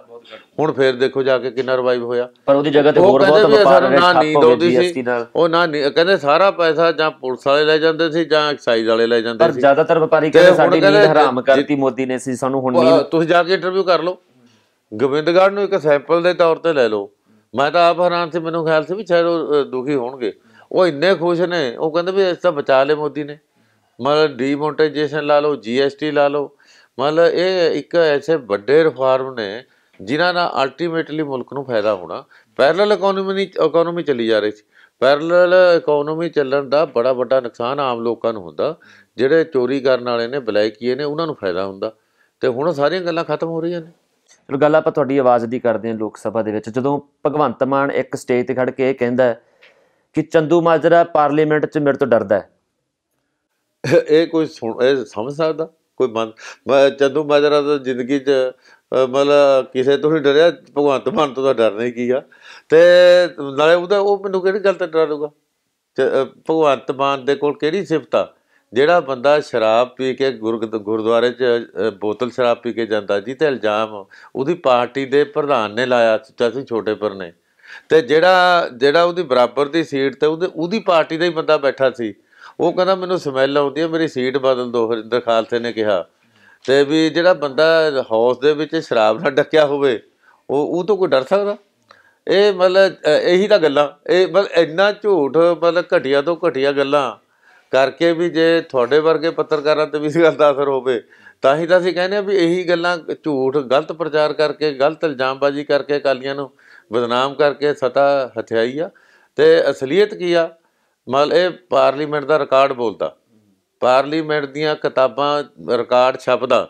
ਹੁਣ ਫੇਰ ਦੇਖੋ ਜਾ ਕੇ ਕਿੰਨਾ ਰਿਵਾਈਵ ਹੋਇਆ। ਪਰ ਉਹਦੀ ਜਗ੍ਹਾ ਤੇ ਹੋਰ ਬਹੁਤ ਵਪਾਰ ਨਾ ਨੀਂਦ ਆਉਂਦੀ ਸੀ। ਉਹ ਨਾ ਕਹਿੰਦੇ ਸਾਰਾ ਪੈਸਾ ਜਾਂ ਪੁਲਿਸ ਵਾਲੇ ਲੈ ਜਾਂਦੇ ਸੀ ਜਾਂ ਐਕਸਾਈਜ਼ ਵਾਲੇ ਲੈ ਜਾਂਦੇ ਪਰ ਸੀ। ਜ਼ਿਆਦਾਤਰ ਵਪਾਰੀ ਕਹਿੰਦੇ ਸਾਡੀ ਨੀਂਦ ਹਰਾਮ ਕਰਤੀ ਮੋਦੀ ਨੇ ਸੀ ਸਾਨੂੰ ਹੁਣ ਨੀਂਦ ਤੁਸੀਂ ਜਾ ਕੇ ਇੰਟਰਵਿਊ ਕਰ ਲਓ। ਗੋਬਿੰਦਗੜ੍ਹ ਨੂੰ ਇੱਕ ਸੈਂਪਲ ਦੇ ਤੌਰ ਤੇ ਲੈ ਲਓ। ਮੈਂ ਤਾਂ ਆਪ ਹੈਰਾਨ ਸੀ ਮੈਨੂੰ ਖਿਆਲ ਸੀ ਵੀ ਸ਼ਾਇਦ ਉਹ ਦੁਖੀ ਹੋਣਗੇ। ਉਹ ਇੰਨੇ ਖੁਸ਼ ਨੇ ਉਹ ਕਹਿੰਦੇ ਵੀ ਇਸ ਤਾਂ ਬਚਾ ਲਏ ਮੋਦੀ ਨੇ। ਮਤਲਬ ਡੀਮੋਨਟਾਈਜੇਸ਼ਨ ਲਾ ਲਓ ਜੀਐਸਟੀ ਲਾ ਲਓ, ਮਤਲਬ ਇਹ ਇੱਕ ਐਸੇ ਵੱਡੇ ਰਿਫਾਰਮ ਨੇ ਜਿਨ੍ਹਾਂ ਨਾਲ ਅਲਟੀਮੇਟਲੀ ਮੁਲਕ ਨੂੰ ਫਾਇਦਾ ਹੋਣਾ। ਪੈਰਲਲ ਇਕਨੋਮੀ ਨਹੀਂ ਇਕਨੋਮੀ ਚੱਲੀ ਜਾ ਰਹੀ ਸੀ। ਪੈਰਲਲ ਇਕਨੋਮੀ ਚੱਲਣ ਦਾ ਬੜਾ ਵੱਡਾ ਨੁਕਸਾਨ ਆਮ ਲੋਕਾਂ ਨੂੰ ਹੁੰਦਾ। ਜਿਹੜੇ ਚੋਰੀ ਕਰਨ ਵਾਲੇ ਨੇ, ਬਲੈਕੀਏ ਨੇ, ਉਹਨਾਂ ਨੂੰ ਫਾਇਦਾ ਹੁੰਦਾ। ਤੇ ਹੁਣ ਸਾਰੀਆਂ ਗੱਲਾਂ ਖਤਮ ਹੋ ਰਹੀਆਂ ਨੇ। ਚਲੋ ਗੱਲ ਆਪਾਂ ਤੁਹਾਡੀ ਆਵਾਜ਼ ਦੀ ਕਰਦੇ ਹਾਂ ਲੋਕ ਸਭਾ ਦੇ ਵਿੱਚ। ਜਦੋਂ ਭਗਵੰਤ ਮਾਨ ਇੱਕ ਸਟੇਜ ਤੇ ਖੜ ਕੇ ਇਹ ਕਹਿੰਦਾ ਕਿ ਚੰਦੂ ਮਾਜਰਾ ਪਾਰਲੀਮੈਂਟ 'ਚ ਮੇਰੇ ਤੋਂ ਡਰਦਾ ਹੈ। ਇਹ ਕੋਈ ਸੁਣ, ਇਹ ਸਮਝ ਸਕਦਾ? ਕੋਈ ਮਨ, ਮੈਂ ਚੰਦੂ ਮਾਜਰਾ ਤਾਂ ਜ਼ਿੰਦਗੀ 'ਚ ਮਤਲਬ ਕਿਸੇ ਤੋਂ ਨਹੀਂ ਡਰਿਆ, ਭਗਵੰਤ ਮਾਨ ਤੋਂ ਤਾਂ ਡਰਨਾ ਹੀ ਆ। ਤੇ ਨਾਲੇ ਉਹਦਾ, ਉਹ ਮੈਨੂੰ ਕਿਹੜੀ ਗੱਲ ਤੇ ਡਰਾਊਗਾ ਚ- ਭਗਵੰਤ ਮਾਨ ਦੇ ਕੋਲ ਕਿਹੜੀ ਸਿਫਤ ਆ? ਜਿਹੜਾ ਬੰਦਾ ਸ਼ਰਾਬ ਪੀ ਕੇ ਗੁਰ- ਗੁਰਦੁਆਰੇ 'ਚ ਬੋਤਲ ਸ਼ਰਾਬ ਪੀ ਕੇ ਜਾਂਦਾ ਜੀ ਤੇ ਇਲਜ਼ਾਮ, ਉਹਦੀ ਪਾਰਟੀ ਦੇ ਪ੍ਰਧਾਨ ਨੇ ਲਾਇਆ, ਚਾਚੀ ਛੋਟੇ ਪਰ ਨੇ। ਤੇ ਜਿਹੜਾ ਜਿਹੜਾ ਉਹਦੀ ਬਰਾਬਰ ਦੀ ਸੀਟ ਤੇ ਉਹਦੇ, ਉਹਦੀ ਪਾਰਟੀ ਦਾ ਹੀ ਬੰਦਾ ਬੈਠਾ ਸੀ। ਉਹ ਕਹਿੰਦਾ ਮੈਨੂੰ ਸਮੈਲ ਆਉਂਦੀ ਹੈ, ਮੇਰੀ ਸੀਟ ਬਦਲ ਦਿਓ ਹਰਿੰਦਰ ਖਾਲਸੇ ਨੇ ਕਿਹਾ। ਤੇ ਵੀ ਜਿਹੜਾ ਬੰਦਾ ਹਾਊਸ ਦੇ ਵਿੱਚ ਸ਼ਰਾਬ ਨਾਲ ਡੱਕਿਆ ਹੋਵੇ, ਉਹ ਉਹ ਤੋਂ ਕੋਈ ਡਰ ਸਕਦਾ? ਇਹ ਮਤਲਬ ਇਹੀ ਤਾਂ ਗੱਲਾਂ। ਇਹ ਮਤਲਬ ਇੰਨਾ ਝੂਠ, ਮਤਲਬ ਘਟੀਆ ਤੋਂ ਘਟੀਆ ਗੱਲਾਂ ਕਰਕੇ ਵੀ ਜੇ ਤੁਹਾਡੇ ਵਰਗੇ ਪੱਤਰਕਾਰਾਂ ਤੇ ਵੀ ਇਸ ਗੱਲ ਦਾ ਅਸਰ ਹੋਵੇ, ਤਾਂ ਹੀ ਤਾਂ ਅਸੀਂ ਕਹਿੰਦੇ ਆ ਵੀ ਇਹੀ ਗੱਲਾਂ ਝੂਠ, ਗਲਤ ਪ੍ਰਚਾਰ ਕਰਕੇ, ਗਲਤ ਇਲਜ਼ਾਮਬਾਜ਼ੀ ਕਰਕੇ ਅਕਾਲੀਆਂ ਨੂੰ ਬਦਨਾਮ ਕਰਕੇ ਸਤਾ ਹਥਿਆਈ ਆ। ਤੇ ਅਸਲੀਅਤ ਕੀ ਆ? ਮਤਲਬ ਇਹ ਪਾਰਲੀਮੈਂਟ ਦਾ ਰਿਕਾਰਡ ਬੋਲਦਾ। ਪਾਰਲੀਮੈਂਟ ਦੀਆਂ ਕਿਤਾਬਾਂ ਰਿਕਾਰਡ ਛਪਦਾ।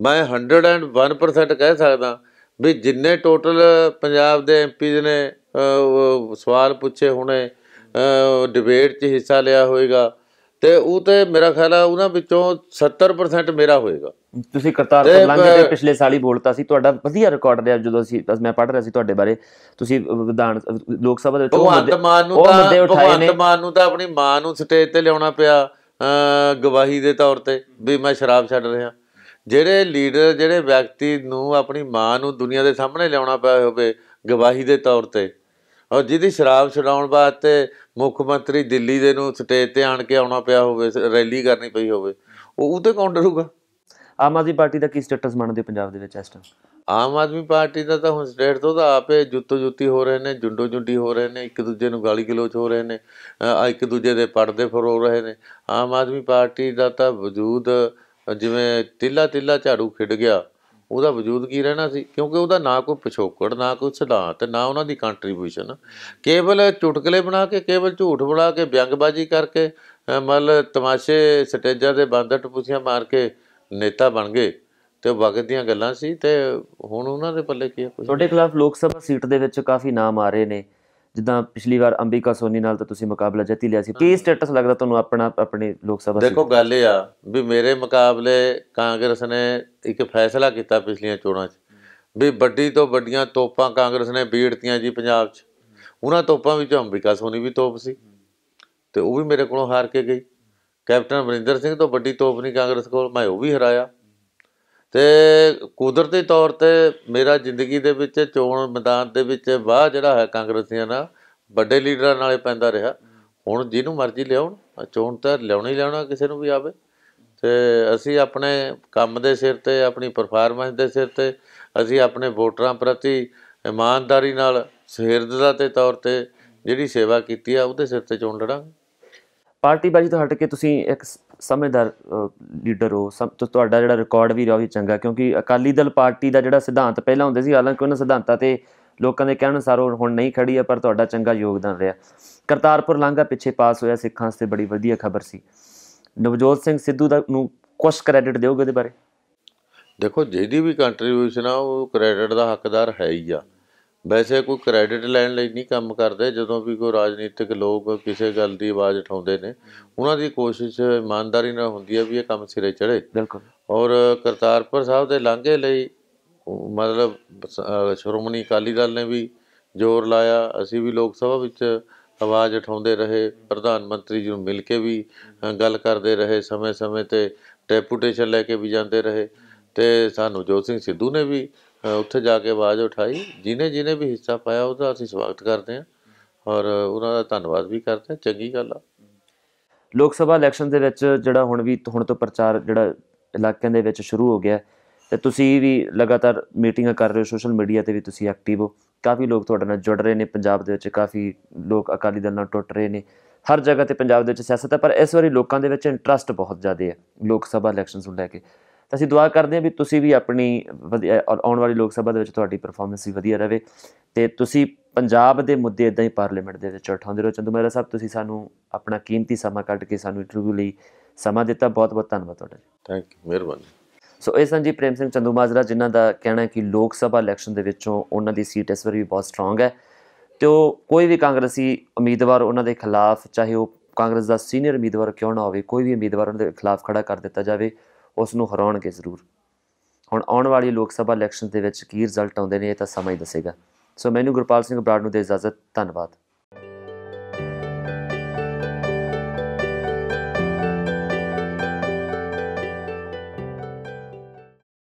ਮੈਂ 101% ਕਹਿ ਸਕਦਾ ਵੀ ਜਿੰਨੇ ਟੋਟਲ ਪੰਜਾਬ ਦੇ ਐਮਪੀਜ਼ ਨੇ ਸਵਾਲ ਪੁੱਛੇ ਹੋਣੇ ਡਿਬੇਟ 'ਚ ਹਿੱਸਾ ਲਿਆ ਹੋਵੇਗਾ ਤੇ ਉਹ ਤੇ ਮੇਰਾ ਖਿਆਲ ਆ ਉਹਨਾਂ ਵਿੱਚੋਂ 70% ਮੇਰਾ ਹੋਏਗਾ। ਤੁਸੀਂ ਕਰਤਾਰਪੁਰ ਲਾਂਘੇ ਤੇ ਪਿਛਲੇ ਸਾਲ ਹੀ ਬੋਲਤਾ ਸੀ ਤੁਹਾਡਾ ਵਧੀਆ ਰਿਕਾਰਡ ਰਿਹਾ ਜਦੋਂ ਅਸੀਂ ਮੈਂ ਪੜ੍ਹ ਰਿਹਾ ਸੀ ਤੁਹਾਡੇ ਬਾਰੇ। ਤੁਸੀਂ ਵਿਧਾਨ ਲੋਕ ਸਭਾ ਦੇ ਵਿੱਚ ਉਹ ਭਗਵੰਤ ਮੁੱਦੇ- ਮਾਨ ਨੂੰ ਤਾਂ ਉਠਾਏ ਨੇ। ਭਗਵੰਤ ਮਾਨ ਨੂੰ ਤਾਂ ਆਪਣੀ ਮਾਂ ਨੂੰ ਸਟੇਜ ਤੇ ਲਿਆਉਣਾ ਪਿਆ ਗਵਾਹੀ ਦੇ ਤੌਰ ਤੇ ਵੀ ਮੈਂ ਸ਼ਰਾਬ ਛੱਡ ਰਿਹਾ। ਜਿਹੜੇ ਲੀਡਰ ਜਿਹੜੇ ਵਿਅਕਤੀ ਨੂੰ ਆਪਣੀ ਮਾਂ ਨੂੰ ਦੁਨੀਆ ਦੇ ਸਾਹਮਣੇ ਲਿਆਉਣਾ ਪਿਆ ਹੋਵੇ ਗਵਾਹੀ ਦੇ ਤੌਰ ਤੇ ਔਰ ਜਿਹਦੀ ਸ਼ਰਾਬ ਛਡਾਉਣ ਵਾਸਤੇ ਮੁੱਖ ਮੰਤਰੀ ਦਿੱਲੀ ਦੇ ਨੂੰ ਸਟੇਜ ਤੇ ਆਣ ਕੇ ਆਉਣਾ ਪਿਆ ਹੋਵੇ ਰੈਲੀ ਕਰਨੀ ਪਈ ਹੋਵੇ ਉਹ ਉਹ ਤੇ ਕੌਣ ਡਰੂਗਾ? ਆਮ ਆਦਮੀ ਪਾਰਟੀ ਦਾ ਕੀ ਸਟੇਟਸ ਮੰਨਦੇ ਹੋ ਪੰਜਾਬ ਦੇ ਵਿੱਚ ਇਸ ਟਾਈਮ ਆਮ ਆਦਮੀ ਪਾਰਟੀ ਦਾ ਤਾਂ ਹੁਣ ਸਟੇਟ ਤੋਂ ਤਾਂ ਆਪੇ ਜੁੱਤੋ ਜੁੱਤੀ ਹੋ ਰਹੇ ਨੇ ਜੁੰਡੋ ਜੁੰਡੀ ਹੋ ਰਹੇ ਨੇ ਇੱਕ ਦੂਜੇ ਨੂੰ ਗਾਲੀ ਗਲੋਚ ਹੋ ਰਹੇ ਨੇ ਇੱਕ ਦੂਜੇ ਦੇ ਪਰਦੇ ਫਰੋ ਰਹੇ ਨੇ। ਆਮ ਆਦਮੀ ਪਾਰਟੀ ਦਾ ਤਾਂ ਵਜੂਦ ਜਿਵੇਂ ਤਿੱਲਾ ਤਿੱਲਾ ਝਾੜੂ ਖਿੜ ਗਿਆ ਉਹਦਾ ਵਜੂਦ ਕੀ ਰਹਿਣਾ ਸੀ? ਕਿਉਂਕਿ ਉਹਦਾ ਨਾ ਕੋਈ ਪਿਛੋਕੜ, ਨਾ ਕੋਈ ਸਿਧਾਂਤ, ਨਾ ਉਹਨਾਂ ਦੀ ਕੰਟਰੀਬਿਊਸ਼ਨ ਕੇਵਲ ਚੁਟਕਲੇ ਬਣਾ ਕੇ, ਕੇਵਲ ਝੂਠ ਬਣਾ ਕੇ, ਵਿਅੰਗਬਾਜ਼ੀ ਕਰਕੇ ਮਤਲਬ ਤਮਾਸ਼ੇ ਸਟੇਜਾਂ ਦੇ ਬਾਂਦਰ ਟਪੂਸੀਆਂ ਮਾਰ ਕੇ ਨੇਤਾ ਬਣ ਗਏ ਤੇ ਉਹ ਵਕਤ ਦੀਆਂ ਗੱਲਾਂ ਸੀ ਤੇ ਹੁਣ ਉਹਨਾਂ ਦੇ ਪੱਲੇ ਕੀ ਹੈ ਤੁਹਾਡੇ ਖਿਲਾਫ ਲੋਕ ਸਭਾ ਸੀਟ ਦੇ ਵਿੱਚ ਕਾਫੀ ਨਾਮ ਆ ਰਹੇ ਨੇ। ਜਿੱਦਾਂ ਪਿਛਲੀ ਵਾਰ ਅੰਬਿਕਾ ਸੋਨੀ ਨਾਲ ਤਾਂ ਤੁਸੀਂ ਮੁਕਾਬਲਾ ਜਿੱਤ ਲਿਆ ਸੀ। ਕੀ ਸਟੇਟਸ ਲੱਗਦਾ ਤੁਹਾਨੂੰ ਆਪਣਾ ਆਪਣੀ ਲੋਕ ਸਭਾ ਦੇਖੋ ਗੱਲ ਇਹ ਆ ਵੀ ਮੇਰੇ ਮੁਕਾਬਲੇ ਕਾਂਗਰਸ ਨੇ ਇੱਕ ਫੈਸਲਾ ਕੀਤਾ ਪਿਛਲੀਆਂ ਚੋਣਾਂ 'ਚ ਵੀ ਵੱਡੀ ਤੋਂ ਵੱਡੀਆਂ ਤੋਪਾਂ ਕਾਂਗਰਸ ਨੇ ਬੀੜਤੀਆਂ ਜੀ ਪੰਜਾਬ 'ਚ। ਉਹਨਾਂ ਤੋਪਾਂ ਵਿੱਚੋਂ ਅੰਬਿਕਾ ਸੋਨੀ ਵੀ ਤੋਪ ਸੀ ਤੇ ਉਹ ਵੀ ਮੇਰੇ ਕੋਲੋਂ ਹਾਰ ਕੇ ਗਈ। ਕੈਪਟਨ ਅਮਰਿੰਦਰ ਸਿੰਘ ਤੋਂ ਵੱਡੀ ਤੋਪ ਨਹੀਂ ਕਾਂਗਰਸ ਕੋਲ ਮੈਂ ਉਹ ਵੀ ਹਰਾਇਆ। ਤੇ ਕੁਦਰਤੀ ਤੌਰ ਤੇ ਮੇਰਾ ਜ਼ਿੰਦਗੀ ਦੇ ਵਿੱਚ ਚੋਣ ਮੈਦਾਨ ਦੇ ਵਿੱਚ ਵਾਹ ਜਿਹੜਾ ਹੈ ਕਾਂਗਰਸੀਆਂ ਨਾਲ, ਵੱਡੇ ਲੀਡਰਾਂ ਨਾਲੇ ਪੈਂਦਾ ਰਿਹਾ। ਹੁਣ ਜਿਹਨੂੰ ਮਰਜ਼ੀ ਲਿਆਉਣ ਚੋਣ ਤਾਂ ਲਿਆਉਣਾ ਹੀ ਲਿਆਉਣਾ, ਕਿਸੇ ਨੂੰ ਵੀ ਆਵੇ। ਤੇ ਅਸੀਂ ਆਪਣੇ ਕੰਮ ਦੇ ਸਿਰ ਤੇ, ਆਪਣੀ ਪਰਫਾਰਮੈਂਸ ਦੇ ਸਿਰ ਤੇ, ਅਸੀਂ ਆਪਣੇ ਵੋਟਰਾਂ ਪ੍ਰਤੀ ਇਮਾਨਦਾਰੀ ਨਾਲ ਸਹਿਰਦਤਾ ਦੇ ਤੌਰ ਤੇ ਜਿਹੜੀ ਸੇਵਾ ਕੀਤੀ ਆ, ਉਹਦੇ ਸਿਰ ਤੇ ਚੋਣ ਲੜਾਂਗੇ। ਪਾਰਟੀ ਬਾਜੀ ਤੋਂ ਹਟ ਕੇ ਤੁਸੀਂ ਇੱਕ ਸਮਝਦਾਰ ਲੀਡਰ ਹੋ ਸਭ ਤੁ- ਤੁਹਾਡਾ ਜਿਹੜਾ ਰਿਕਾਰਡ ਵੀ ਰਿਹਾ ਉਹ ਵੀ ਚੰਗਾ ਕਿਉਂਕਿ ਅਕਾਲੀ ਦਲ ਪਾਰਟੀ ਦਾ ਜਿਹੜਾ ਸਿਧਾਂਤ ਪਹਿਲਾਂ ਹੁੰਦੇ ਸੀ, ਹਾਲਾਂਕਿ ਉਹਨਾਂ ਸਿਧਾਂਤਾਂ ਤੇ ਲੋਕਾਂ ਦੇ ਕਹਿਣ ਅਨੁਸਾਰ ਉਹ ਹੁਣ ਨਹੀਂ ਖੜੀ ਹੈ, ਪਰ ਤੁਹਾਡਾ ਚੰਗਾ ਯੋਗਦਾਨ ਰਿਹਾ। ਕਰਤਾਰਪੁਰ ਲਾਂਘਾ ਪਿੱਛੇ ਪਾਸ ਹੋਇਆ, ਸਿੱਖਾਂ ਵਾਸਤੇ ਬੜੀ ਵਧੀਆ ਖਬਰ ਸੀ। ਨਵਜੋਤ ਸਿੰਘ ਸਿੱਧੂ ਦਾ ਨੂੰ ਕੁਝ ਕ੍ਰੈਡਿਟ ਦਿਓਗੇ ਉਹਦੇ ਬਾਰੇ? ਦੇਖੋ, ਜਿਹਦੀ ਵੀ ਕੰਟਰੀਬਿਊਸ਼ਨ ਆ, ਉਹ ਕ੍ਰੈਡਿਟ ਦਾ ਹੱਕਦਾਰ ਹੈ ਹੀ ਆ। ਵੈਸੇ ਕੋਈ ਕ੍ਰੈਡਿਟ ਲੈਣ ਲਈ ਨਹੀਂ ਕੰਮ ਕਰਦੇ ਜਦੋਂ ਵੀ ਕੋਈ ਰਾਜਨੀਤਿਕ ਲੋਕ ਕਿਸੇ ਗੱਲ ਦੀ ਆਵਾਜ਼ ਉਠਾਉਂਦੇ ਨੇ ਉਹਨਾਂ ਦੀ ਕੋਸ਼ਿਸ਼ ਇਮਾਨਦਾਰੀ ਨਾਲ ਹੁੰਦੀ ਹੈ ਵੀ ਇਹ ਕੰਮ ਸਿਰੇ ਚੜੇ ਬਿਲਕੁਲ। ਔਰ ਕਰਤਾਰਪੁਰ ਸਾਹਿਬ ਦੇ ਲਾਂਘੇ ਲਈ ਮਤਲਬ ਸ਼੍ਰੋਮਣੀ ਅਕਾਲੀ ਦਲ ਨੇ ਵੀ ਜ਼ੋਰ ਲਾਇਆ ਅਸੀਂ ਵੀ ਲੋਕ ਸਭਾ ਵਿੱਚ ਆਵਾਜ਼ ਉਠਾਉਂਦੇ ਰਹੇ ਪ੍ਰਧਾਨ ਮੰਤਰੀ ਜੀ ਨੂੰ ਮਿਲ ਕੇ ਵੀ ਗੱਲ ਕਰਦੇ ਰਹੇ ਸਮੇਂ-ਸਮੇਂ ਤੇ ਡੈਪੂਟੇਸ਼ਨ ਲੈ ਕੇ ਵੀ ਜਾਂਦੇ ਰਹੇ। ਤੇ ਸਾਨੂੰ ਜੋਤ ਸਿੰਘ ਸਿੱਧੂ ਨੇ ਵੀ ਉੱਥੇ ਜਾ ਕੇ ਆਵਾਜ਼ ਉਠਾਈ। ਜਿਨੇ ਜਿਨੇ ਵੀ ਹਿੱਸਾ ਪਾਇਆ ਉਹਦਾ ਅਸੀਂ ਸਵਾਗਤ ਕਰਦੇ ਹਾਂ ਔਰ ਉਹਨਾਂ ਦਾ ਧੰਨਵਾਦ ਵੀ ਕਰਦੇ ਹਾਂ। ਚੰਗੀ ਗੱਲ ਆ। ਲੋਕ ਸਭਾ ਇਲੈਕਸ਼ਨ ਦੇ ਵਿੱਚ ਜਿਹੜਾ ਹੁਣ ਵੀ, ਹੁਣ ਤੋਂ ਪ੍ਰਚਾਰ ਜਿਹੜਾ ਇਲਾਕਿਆਂ ਦੇ ਵਿੱਚ ਸ਼ੁਰੂ ਹੋ ਗਿਆ, ਤੇ ਤੁਸੀਂ ਵੀ ਲਗਾਤਾਰ ਮੀਟਿੰਗਾਂ ਕਰ ਰਹੇ ਹੋ, ਸੋਸ਼ਲ ਮੀਡੀਆ ਤੇ ਵੀ ਤੁਸੀਂ ਐਕਟਿਵ ਹੋ। ਕਾਫੀ ਲੋਕ ਤੁਹਾਡੇ ਨਾਲ ਜੁੜ ਰਹੇ ਨੇ, ਪੰਜਾਬ ਦੇ ਵਿੱਚ ਕਾਫੀ ਲੋਕ ਅਕਾਲੀ ਦਲ ਨਾਲ ਟੁੱਟ ਰਹੇ ਨੇ। ਹਰ ਜਗ੍ਹਾ ਤੇ ਪੰਜਾਬ ਦੇ ਵਿੱਚ ਸਿਆਸਤ ਹੈ ਪਰ ਇਸ ਵਾਰੀ ਲੋਕਾਂ ਦੇ ਵਿੱਚ ਇੰਟਰਸਟ ਬਹੁਤ ਜ਼ਿਆਦਾ ਹੈ, ਲੋਕ ਸਭਾ ਇਲੈਕਸ਼ਨਸ ਨੂੰ ਲੈ ਕੇ। ਤਾਂ ਅਸੀਂ ਦੁਆ ਕਰਦੇ ਹਾਂ ਵੀ ਤੁਸੀਂ ਵੀ ਆਪਣੀ ਵਧੀਆ ਆਉਣ ਵਾਲੀ ਲੋਕ ਸਭਾ ਦੇ ਵਿੱਚ ਤੁਹਾਡੀ ਪਰਫਾਰਮੈਂਸ ਵੀ ਵਧੀਆ ਰਹੇ ਤੇ ਤੁਸੀਂ ਪੰਜਾਬ ਦੇ ਮੁੱਦੇ ਇਦਾਂ ਹੀ ਪਾਰਲੀਮੈਂਟ ਦੇ ਵਿੱਚ ਉਠਾਉਂਦੇ ਰਹੋ। ਚੰਦੂ ਮਹਿਰਾ ਸਾਹਿਬ ਤੁਸੀਂ ਸਾਨੂੰ ਆਪਣਾ ਕੀਮਤੀ ਸਮਾਂ ਕੱਢ ਕੇ ਸਾਨੂੰ ਇੰਟਰਵਿਊ ਲਈ ਸਮਾਂ ਦਿੱਤਾ। ਬਹੁਤ ਬਹੁਤ ਧੰਨਵਾਦ ਤੁਹਾਡਾ ਜੀ। ਥੈਂਕ ਯੂ ਮਿਹਰਬਾਨੀ। ਸੋ ਇਹ ਸਨ ਜੀ ਪ੍ਰੇਮ ਸਿੰਘ ਚੰਦੂ ਮਾਜਰਾ ਜਿਨ੍ਹਾਂ ਦਾ ਕਹਿਣਾ ਹੈ ਕਿ ਲੋਕ ਸਭਾ ਇਲੈਕਸ਼ਨ ਦੇ ਵਿੱਚੋਂ ਉਹਨਾਂ ਦੀ ਸੀਟ ਇਸ ਵਾਰੀ ਵੀ ਬਹੁਤ ਸਟਰੋਂਗ ਹੈ ਤੇ ਉਹ ਕੋਈ ਵੀ ਕਾਂਗਰਸੀ ਉਮੀਦਵਾਰ ਉਹਨਾਂ ਦੇ ਖਿਲਾਫ ਚਾਹੇ ਉਹ ਕਾਂਗਰਸ ਦਾ ਸੀਨੀਅਰ ਉਮੀਦਵਾਰ ਕਿਉਂ ਨਾ ਹੋਵੇ ਕੋਈ ਵੀ ਉਮੀਦਵਾਰ ਉਹਨਾਂ ਦੇ ਖਿਲਾਫ ਖੜਾ ਕਰ ਦਿੱਤਾ ਜਾਵੇ। ਉਸ ਨੂੰ ਹਰਾਉਣਗੇ ਜ਼ਰੂਰ। ਹੁਣ ਆਉਣ ਵਾਲੀ ਲੋਕ ਸਭਾ ਇਲੈਕਸ਼ਨ ਦੇ ਵਿੱਚ ਕੀ ਰਿਜ਼ਲਟ ਆਉਂਦੇ ਨੇ ਇਹ ਤਾਂ ਸਮਾਂ ਹੀ ਦੱਸੇਗਾ। ਸੋ ਮੈਨੂੰ ਗੁਰਪਾਲ ਸਿੰਘ ਬਰਾੜ ਨੂੰ ਦੇ ਇਜਾਜ਼ਤ, ਧੰਨਵਾਦ।